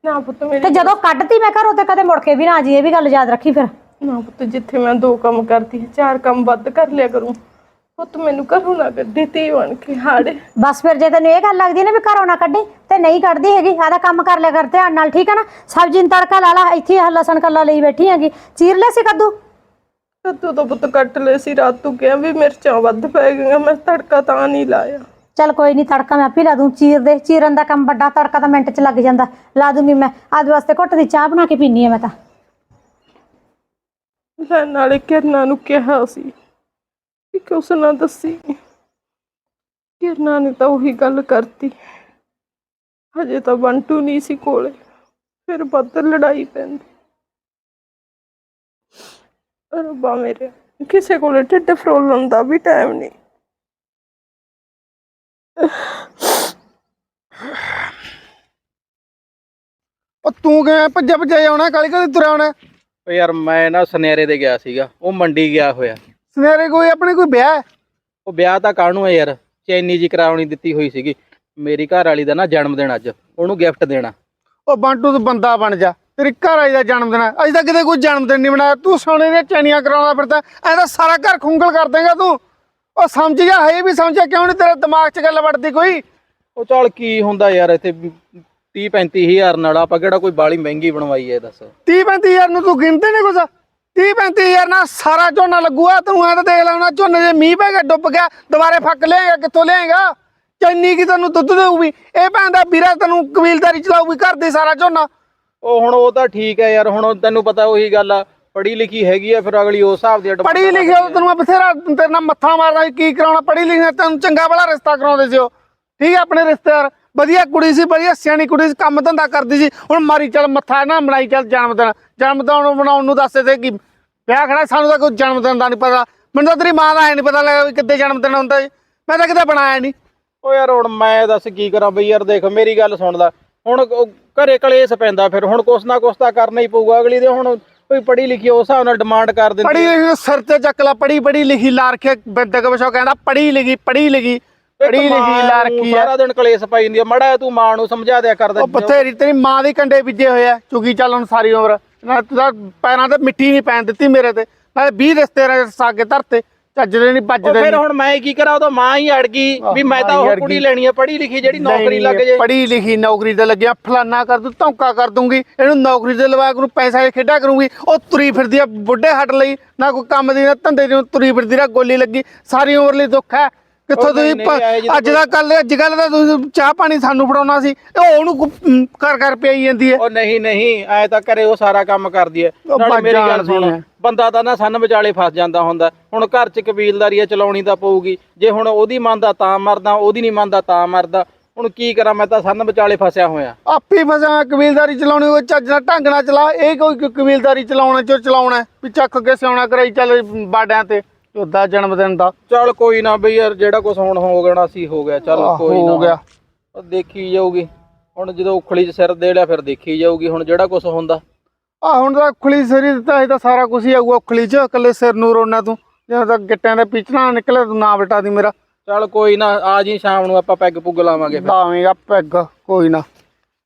ਨਾ ਪੁੱਤ ਮੇਰੀ ਤੇ ਜਦੋਂ ਕੱਢਤੀ ਮੈਂ ਘਰੋਂ ਤੇ ਕਦੇ ਮੁੜ ਕੇ ਵੀ ਨਾ ਆ ਜੀ ਇਹ ਵੀ ਗੱਲ ਯਾਦ ਰੱਖੀ ਫਿਰ ਨਾ ਪੁੱਤ ਜਿੱਥੇ ਮੈਂ ਦੋ ਕੰਮ ਕਰਦੀ ਹਾਂ ਚਾਰ ਕੰਮ ਵੱਧ ਕਰ ਲਿਆ ਕਰੂੰ ਪੁੱਤ ਮੈਨੂੰ ਘਰੋਂ ਨਾ ਕੱਢੀ ਤੀ ਬਣ ਕੇ ਹਾੜੇ ਬਸ ਫਿਰ ਜੇ ਤੈਨੂੰ ਇਹ ਗੱਲ ਲੱਗਦੀ ਨਾ ਵੀ ਘਰੋਂ ਨਾ ਕੱਢੀ ਤੇ ਨਹੀਂ ਕੱਢਦੀ ਹੈਗੀ ਆਦਾ ਕੰਮ ਕਰ ਲਿਆ ਕਰ ਧਿਆਨ ਨਾਲ ਠੀਕ ਹੈ ਨਾ ਸਬਜ਼ੀ ਨੂੰ ਤੜਕਾ ਲਾ ਲਾ ਇੱਥੇ ਆਹ ਲਸਣ ਕੱਲਾ ਲਈ ਬੈਠੀ ਹੈਗੀ ਚੀਰ ਲੈ ਸੀ ਕੱਦੂ ਕੱਦੂ ਤੋਂ ਪੁੱਤ ਕੱਟ ਲਏ ਸੀ ਰਾਤ ਤੂੰ ਕਿਹਾ ਵੀ ਮਿਰਚਾਂ ਵੱਧ ਪੈ ਗਈਆਂ ਮੈਂ ਤੜਕਾ ਤਾਂ ਨਹੀਂ ਲਾਇਆ। ਚੱਲ ਕੋਈ ਨਹੀਂ ਤੜਕਾ ਮੈਂ ਆਪੇ ਲਾ ਦੂੰ। ਚੀਰ ਦੇ ਚੀਰਨ ਦਾ ਕੰਮ ਵੱਡਾ ਤੜਕਾ ਤਾਂ ਮਿੰਟ 'ਚ ਲੱਗ ਜਾਂਦਾ। ਲਾ ਦੂੰਗੀ ਮੈਂ। ਆਦ ਵਾਸਤੇ ਘੁੱਟ ਦੀ ਚਾਹ ਬਣਾ ਕੇ ਪੀਨੀ ਆ ਮੈਂ ਤਾਂ। ਮੈਂ ਨਾਲੇ ਕਿਰਨਾਂ ਨੂੰ ਕਿਹਾ ਸੀ ਕਿ ਕੁਛ ਨਾ ਦੱਸੀ। ਕਿਰਨਾਂ ਨੇ ਤਾਂ ਉਹੀ ਗੱਲ ਕਰਤੀ। ਹਜੇ ਤਾਂ ਬੰਟੂ ਨਹੀਂ ਸੀ ਕੋਲੇ। ਫਿਰ ਵੱਧ ਲੜਾਈ ਪੈਂਦੀ। ਰੱਬਾ ਮੇਰੇ। ਕਿਸੇ ਕੋਲੇ ਢਿੱਡ ਫਰੋਲਣ ਦਾ ਵੀ ਟਾਈਮ ਨਹੀਂ। ਉਹ ਤੂੰ ਕਿਵੇਂ ਭੱਜਿਆ ਭੱਜਿਆ ਆਉਣਾ ਕਾਲੀ ਕਾਲੀ ਤੁਰਿਆ ਆਉਣਾ ਓ ਯਾਰ ਮੈਂ ਨਾ ਸੁਨਿਆਰੇ ਦੇ ਗਿਆ ਸੀਗਾ। ਉਹ ਮੰਡੀ ਗਿਆ ਹੋਇਆ। ਸਨੇਰੇ ਕੋਈ ਆਪਣੇ ਕੋਈ ਵਿਆਹ? ਹੈ? ਉਹ ਵਿਆਹ ਤਾਂ ਕਾਹਨੂੰ ਹੈ ਯਾਰ? ਚੈਨੀ ਜੀ ਕਰਾਉਣੀ ਦਿੱਤੀ ਹੋਈ ਸੀਗੀ। ਮੇਰੀ ਘਰ ਵਾਲੀ ਦਾ ਨਾ ਜਨਮ ਦਿਨ ਅੱਜ। ਉਹਨੂੰ ਗਿਫਟ ਦੇਣਾ। ਉਹ ਬੰਟੂ ਤੂੰ ਬੰਦਾ ਬਣ ਜਾ। ਤੇਰੀ ਘਰ ਆਈ ਦਾ ਜਨਮ ਦਿਨ ਹੈ। ਅੱਜ ਤੱਕ ਕਿਤੇ ਕੋਈ ਜਨਮ ਦਿਨ ਨਹੀਂ ਮਨਾਇਆ। ਤੂੰ ਸੋਨੇ ਦੀਆਂ ਚੈਨੀਆਂ ਕਰਾਉਣਾ ਫਿਰਦਾ। ਐਂ ਤਾਂ ਸਾਰਾ ਘਰ ਖੁੰਗਲ ਕਰ ਦੇਗਾ ਤੂੰ। ਉਹ ਸਮਝ ਗਿਆ ਹੈ ਵੀ ਸਮਝਿਆ ਕਿਉਂ ਨਹੀਂ ਤੇਰੇ ਦਿਮਾਗ 'ਚ ਗੱਲ ਵੜਦੀ ਕੋਈ? ਉਹ ਚੱਲ ਕੀ ਹੁੰਦਾ ਯਾਰ ਇੱਥੇ 30 35000 ਨਾਲ ਆਪਾਂ ਕਿਹੜਾ ਕੋਈ ਬਾਲੀ ਮਹਿੰਗੀ ਬਣਵਾਈ ਹੈ ਦੱਸ। 30 35000 ਨੂੰ ਤੂੰ ਗਿਣਦੇ ਨੇ ਕੁਛ? 30 35000 ਨਾਲ ਸਾਰਾ ਝੋਨਾ ਲੱਗੂਗਾ ਤੂੰ ਐਂ ਤਾਂ ਦੇਖ ਲੈਣਾ ਝੋਨੇ ਦੇ ਮੀਂਹ ਪੈ ਗਿਆ ਡੁੱਬ ਗਿਆ ਦੁਬਾਰੇ ਫੱਕ ਲਿਆਏਗਾ ਕਿੱਥੋਂ ਲਿਆਏਗਾ? ਚੈਨੀ ਕੀ ਤੈਨੂੰ ਦੁੱਧ ਦੇਊਗੀ? ਇਹ ਭੈਣ ਦਾ ਵੀਰਾ ਤੈਨੂੰ ਕਬੀਲਦਾਰੀ ਚਲਾਊਗੀ ਘਰ ਦੇ ਸਾਰਾ ਝੋਨਾ। ਉਹ ਹੁਣ ਉਹ ਤਾਂ ਠੀਕ ਹੈ ਯਾਰ ਹੁਣ ਤੈਨੂੰ ਪਤਾ ਉਹੀ ਗੱਲ ਆ ਪੜ੍ਹੀ ਲਿਖੀ ਹੈਗੀ ਆ ਫਿਰ ਅਗਲੀ ਉਸ ਹਿਸਾਬ ਦੀ advance ਪੜ੍ਹੀ ਲਿਖੀ ਉਹ ਤੈਨੂੰ ਮੈਂ ਬਥੇਰਾ ਤੇਰੇ ਨਾਲ ਮੱਥਾ ਮਾਰਦਾ ਸੀ, ਕੀ ਕਰਾਉਣਾ ਪੜ੍ਹੀ ਲਿਖੀ ਤੈਨੂੰ ਚੰਗਾ ਵਾਲਾ ਰਿਸ਼ਤਾ ਕਰਾਉਂਦੇ ਸੀ ਉਹ। ਠੀਕ ਹੈ ਆਪਣੇ ਰਿਸ਼ਤੇਦਾਰ ਵਧੀਆ ਕੁੜੀ ਸੀ ਵਧੀਆ ਸਿਆਣੀ ਕੁੜੀ ਸੀ ਕੰਮ ਧੰਦਾ ਕਰਦੀ ਸੀ ਹੁਣ ਮਾਰੀ ਚੱਲ ਮੱਥਾ ਨਾ ਬਣਾਈ ਚੱਲ ਜਨਮ ਦਿਨ ਜਨਮ ਦਿਨ ਬਣਾਉਣ ਨੂੰ ਦੱਸਦੇ ਤੇ ਕਿ ਵਿਆਹ ਖੜਾ ਸਾਨੂੰ ਤਾਂ ਕੋਈ ਜਨਮ ਦਿਨ ਦਾ ਨਹੀਂ ਪਤਾ। ਮੈਨੂੰ ਤਾਂ ਤੇਰੀ ਮਾਂ ਦਾ ਐ ਨਹੀਂ ਪਤਾ ਲੱਗਾ ਵੀ ਕਿੱਦੇ ਜਨਮ ਦਿਨ ਹੁੰਦਾ ਜੀ ਮੈਂ ਤਾਂ ਕਿਤੇ ਬਣਾਇਆ ਨਹੀਂ ਉਹ ਯਾਰ ਹੁਣ ਮੈਂ ਦੱਸ ਕੀ ਕਰਾਂ ਬਈ ਯਾਰ ਦੇਖ ਮੇਰੀ ਗੱਲ ਸੁਣ ਲੈ। ਹੁਣ ਉਹ ਘਰੇ ਕਲੇਸ਼ ਪੈਂਦਾ ਫਿਰ ਹੁਣ ਕੁਛ ਨਾ ਕੁਛ ਤਾਂ ਕਰਨਾ ਹੀ ਪਊਗਾ। ਅਗਲੀ ਦੇ ਹੁਣ ਕੋਈ ਪੜ੍ਹੀ ਲਿਖੀ ਉਸ ਹਿਸਾਬ ਨਾਲ ਡਿਮਾਂਡ ਕਰ ਦਿੰਦੀ ਪੜ੍ਹੀ ਲਿਖੀ ਨੂੰ ਸਿਰ ਤੇ ਚੱਕ ਲਾ ਪੜ੍ਹੀ ਪੜ੍ਹੀ ਲਿਖੀ ਲਾ ਰੱਖਿਆ ਬਿੰਦਕ ਬਸ਼ੋ ਕਹਿੰਦਾ ਪੜ੍ਹੀ ਲਿਖੀ ਪੜ੍ਹੀ ਲਿਖੀ ਪੜ੍ਹੀ ਲਿਖੀ ਲਾ ਰੱਖੀ ਆ। ਸਾਰਾ ਦਿਨ ਕਲੇਸ਼ ਪਾਈ ਜਾਂਦੀ ਆ। ਮੜਾ ਤੂੰ ਮਾਂ ਨੂੰ ਸਮਝਾ ਦਿਆ ਕਰ ਉਹ ਬਥੇਰੀ ਤੇਰੀ ਮਾਂ ਦੇ ਕੰਡੇ ਬੀਜੇ ਹੋਏ ਆ। ਚੁਗੀ ਚੱਲ ਹੁਣ ਸਾਰੀ ਉਮਰ। ਨਾ ਤੂੰ ਤਾਂ ਪੈਰਾਂ ਤੇ ਮਿੱਟੀ ਨਹੀਂ ਪੈਣ ਦਿੱਤੀ ਮੇਰੇ ਤੇ। ਨਾਲੇ 20 ਰਿਸ਼ਤੇ ਸਾਗੇ ਧਰਤੇ। ਚੱਜਦੇ ਨਹੀਂ ਉਹ ਵੱਜਦੇ ਫਿਰ ਹੁਣ ਮੈਂ ਕੀ ਕਰਾਂ ਤਾਂ ਮਾਂ ਹੀ ਅੜ ਗਈ ਵੀ ਮੈਂ ਤਾਂ ਉਹ ਕੁੜੀ। ਲੈਣੀ ਆ ਪੜ੍ਹੀ ਲਿਖੀ ਜਿਹੜੀ ਨੌਕਰੀ ਲੱਗ ਜੇ ਪੜ੍ਹੀ ਲਿਖੀ ਨੌਕਰੀ ਤੇ ਲੱਗਿਆ ਫਲਾਨਾ ਕਰ ਦੂੰ ਧੌਂਕਾ ਕਰ ਦੂੰਗੀ ਇਹਨੂੰ ਨੌਕਰੀ ਤੇ ਲਵਾ ਕੇ ਨੂੰ ਪੈਸਾ ਖੇਡਾ ਕਰੂੰਗੀ ਉਹ ਤੁਰੀ ਫਿਰਦੀ ਆ ਬੁੱਢੇ ਹੱਟ ਲਈ ਨਾ ਕੋਈ ਕੰਮ ਦੀ ਨਾ ਧੰਦੇ ਦੀ ਤੁਰੀ ਫਿਰਦੀ ਨਾ ਗੋਲੀ ਲੱਗੀ ਸਾਰੀ ਉਮਰ ਲਈ ਦੁੱਖ ਹੈ ਕਿੱਥੋਂ ਉਹ ਤੁਸੀਂ ਪ- ਅੱਜ ਦਾ ਕੱਲ ਅੱਜ ਕੱਲ ਦਾ ਤੁਸੀਂ ਚਾਹ ਪਾਣੀ ਸਾਨੂੰ ਫੜਾਉਣਾ ਸੀ ਇਹ ਉਹਨੂੰ ਕਰ ਕਰ ਪਿਆਈ ਜਾਂਦੀ ਹੈ। ਉਹ ਨਹੀਂ ਨਹੀਂ ਐ ਤਾਂ ਘਰੇ ਉਹ ਸਾਰਾ ਕੰਮ ਕਰਦੀ ਐ ਉਹ ਨਾਲੇ ਮੇਰੀ ਗੱਲ ਸੁਣ ਐ। ਬੰਦਾ ਤਾਂ ਨਾ ਸੰਨ ਵਿਚਾਲੇ ਫਸ ਜਾਂਦਾ ਹੁੰਦਾ। ਹੁਣ ਘਰ 'ਚ ਕਬੀਲਦਾਰੀ ਚਲਾਉਣੀ ਤਾਂ ਪਊਗੀ। ਜੇ ਹੁਣ ਉਹਦੀ ਮੰਨਦਾ ਤਾਂ ਮਰਦਾ ਉਹਦੀ ਨਹੀਂ ਮੰਨਦਾ ਤਾਂ ਮਰਦਾ। ਹੁਣ ਕੀ ਕਰਾਂ ਮੈਂ ਤਾਂ ਸੰਨ ਵਿਚਾਲੇ ਫਸਿਆ ਹੋਇਆ। ਆਪੇ ਫਸਾਂ ਕਬੀਲਦਾਰੀ ਚਲਾਉਣੀ ਉਹ ਚੱਜ ਨਾਲ ਢੰਗ ਨਾਲ ਚਲਾ। ਇਹ ਕੋਈ ਕ- ਕਬੀਲਦਾਰੀ ਚਲਾਉਣਾ ਚੋ ਚਲਾਉਣਾ ਹੈ। ਵੀ ਚੱਕ ਕੇ ਸਿਆਉਣਾ ਕਰਾਈ ਚੱਲ ਬਾਡਿਆਂ ਤੇ। ਚੋਦਾ ਜਨਮ ਦਿਨ ਦਾ। ਚੱਲ ਕੋਈ ਨਾ ਬਈ ਯਾਰ ਜਿਹੜਾ ਕੁਝ ਹੁਣ ਹੋ ਗਿਆ ਸੀ ਹੋ ਗਿਆ। ਚੱਲ ਆਹ, ਕੋਈ ਨਾ। ਹੋ ਗਿਆ। ਉਹ ਦੇਖੀ ਜਾਊਗੀ। ਹੁਣ ਜਦੋਂ ਉਖਲੀ 'ਚ ਸਿਰ ਦੇ ਲਿਆ ਫਿਰ ਦੇਖੀ ਜਾਊਗੀ। ਹੁਣ ਜਿਹੜਾ ਕੁਝ ਹੁੰਦਾ। ਆ ਹੁਣ ਤਾਂ ਉਖਲੀ ਸਰੀ ਦਿੱਤਾ ਇਹ ਤਾਂ ਸਾਰਾ ਕੁਝ ਹੀ ਆਊਗਾ ਉਖਲੀ ਚ ਇਕੱਲੇ ਸਿਰ ਨੂੰ ਰੋਣਾ ਤੂੰ। ਜਦੋਂ ਤੱਕ ਗਿੱਟਿਆਂ ਦੇ ਪਿਛਣਾ ਨਿਕਲੇ ਤੂੰ ਨਾ ਬਟਾ ਦੀ ਮੇਰਾ। ਚੱਲ ਕੋਈ ਨਾ ਆ ਜੀ ਸ਼ਾਮ ਨੂੰ ਆਪਾਂ ਪੈਗ ਪੁੱਗ ਲਾਵਾਂਗੇ ਫਿਰ। ਲਾਵੇਂਗਾ ਪੈਗ ਕੋਈ ਨਾ।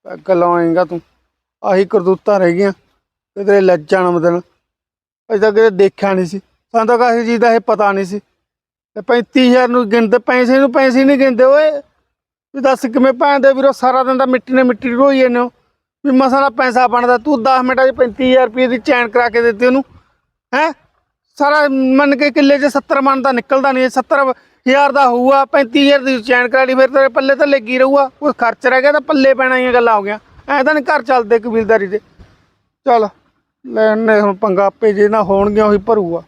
ਪੈਗ ਲਾਵੇਂਗਾ ਤੂੰ। ਆਹੀ ਕਰਤੂਤਾਂ ਰਹਿ ਗਈਆਂ। ਕਿਤੇ ਲੈ ਜਨਮ ਦਿਨ ਅਜੇ ਤੱਕ ਕਿਤੇ ਦੇਖਿਆ ਨਹੀਂ ਸੀ। ਸਾਨੂੰ ਤਾਂ ਕਿਸੇ ਚੀਜ਼ ਦਾ ਇਹ ਪਤਾ ਨਹੀਂ ਸੀ। ਤੇ 35000 ਨੂੰ ਗਿਣਦੇ, ਪੈਸੇ ਨੂੰ ਪੈਸੇ ਨਹੀਂ ਗਿਣਦੇ ਓਏ। ਵੀ ਦੱਸ ਕਿਵੇਂ ਭੈਣ ਵੀਰੋ, ਸਾਰਾ ਦਿਨ ਤਾਂ ਮਿੱਟੀ ਨੇ ਮਿੱਟੀ ਰੋਈ ਜਾਂਦੇ ਹੋ। ਵੀ ਮਸਾ ਦਾ ਪੈਸਾ ਬਣਦਾ, ਤੂੰ 10 ਮਿੰਟਾਂ 'ਚ 35000 ਰੁਪਏ ਦੀ ਚੈਨ ਕਰਾ ਕੇ ਦਿੱਤੀ ਉਹਨੂੰ। ਹੈ? ਸਾਰਾ ਮੰਨ ਕੇ ਕਿੱਲੇ 'ਚ 70 ਮਨ ਦਾ ਨਿਕਲਦਾ ਨਹੀਂ 70000 ਦਾ ਹੋਊਗਾ 35000 ਦੀ ਚੈਨ ਕਰਾ ਲਈ, ਫਿਰ ਤੇਰੇ ਪੱਲੇ ਤਾਂ ਲੱਗੀ ਰਹੂਗਾ। ਕੋਈ ਖਰਚ ਰਹਿ ਗਿਆ ਤਾਂ ਪੱਲੇ ਪੈਣਾ ਹੀ ਗੱਲਾਂ ਹੋ ਗਿਆ ਐ ਤਾਂ ਨਹੀਂ ਘਰ ਚੱਲਦੇ ਕਬੀਲਦਾਰੀ ਦੇ। ਚੱਲ ਲੈਣੇ ਹੁਣ ਪੰਗਾ ਆਪੇ ਜੇ ਨਾ ਹੋਣਗੀਆਂ, ਉਹੀ ਭਰੂਗਾ।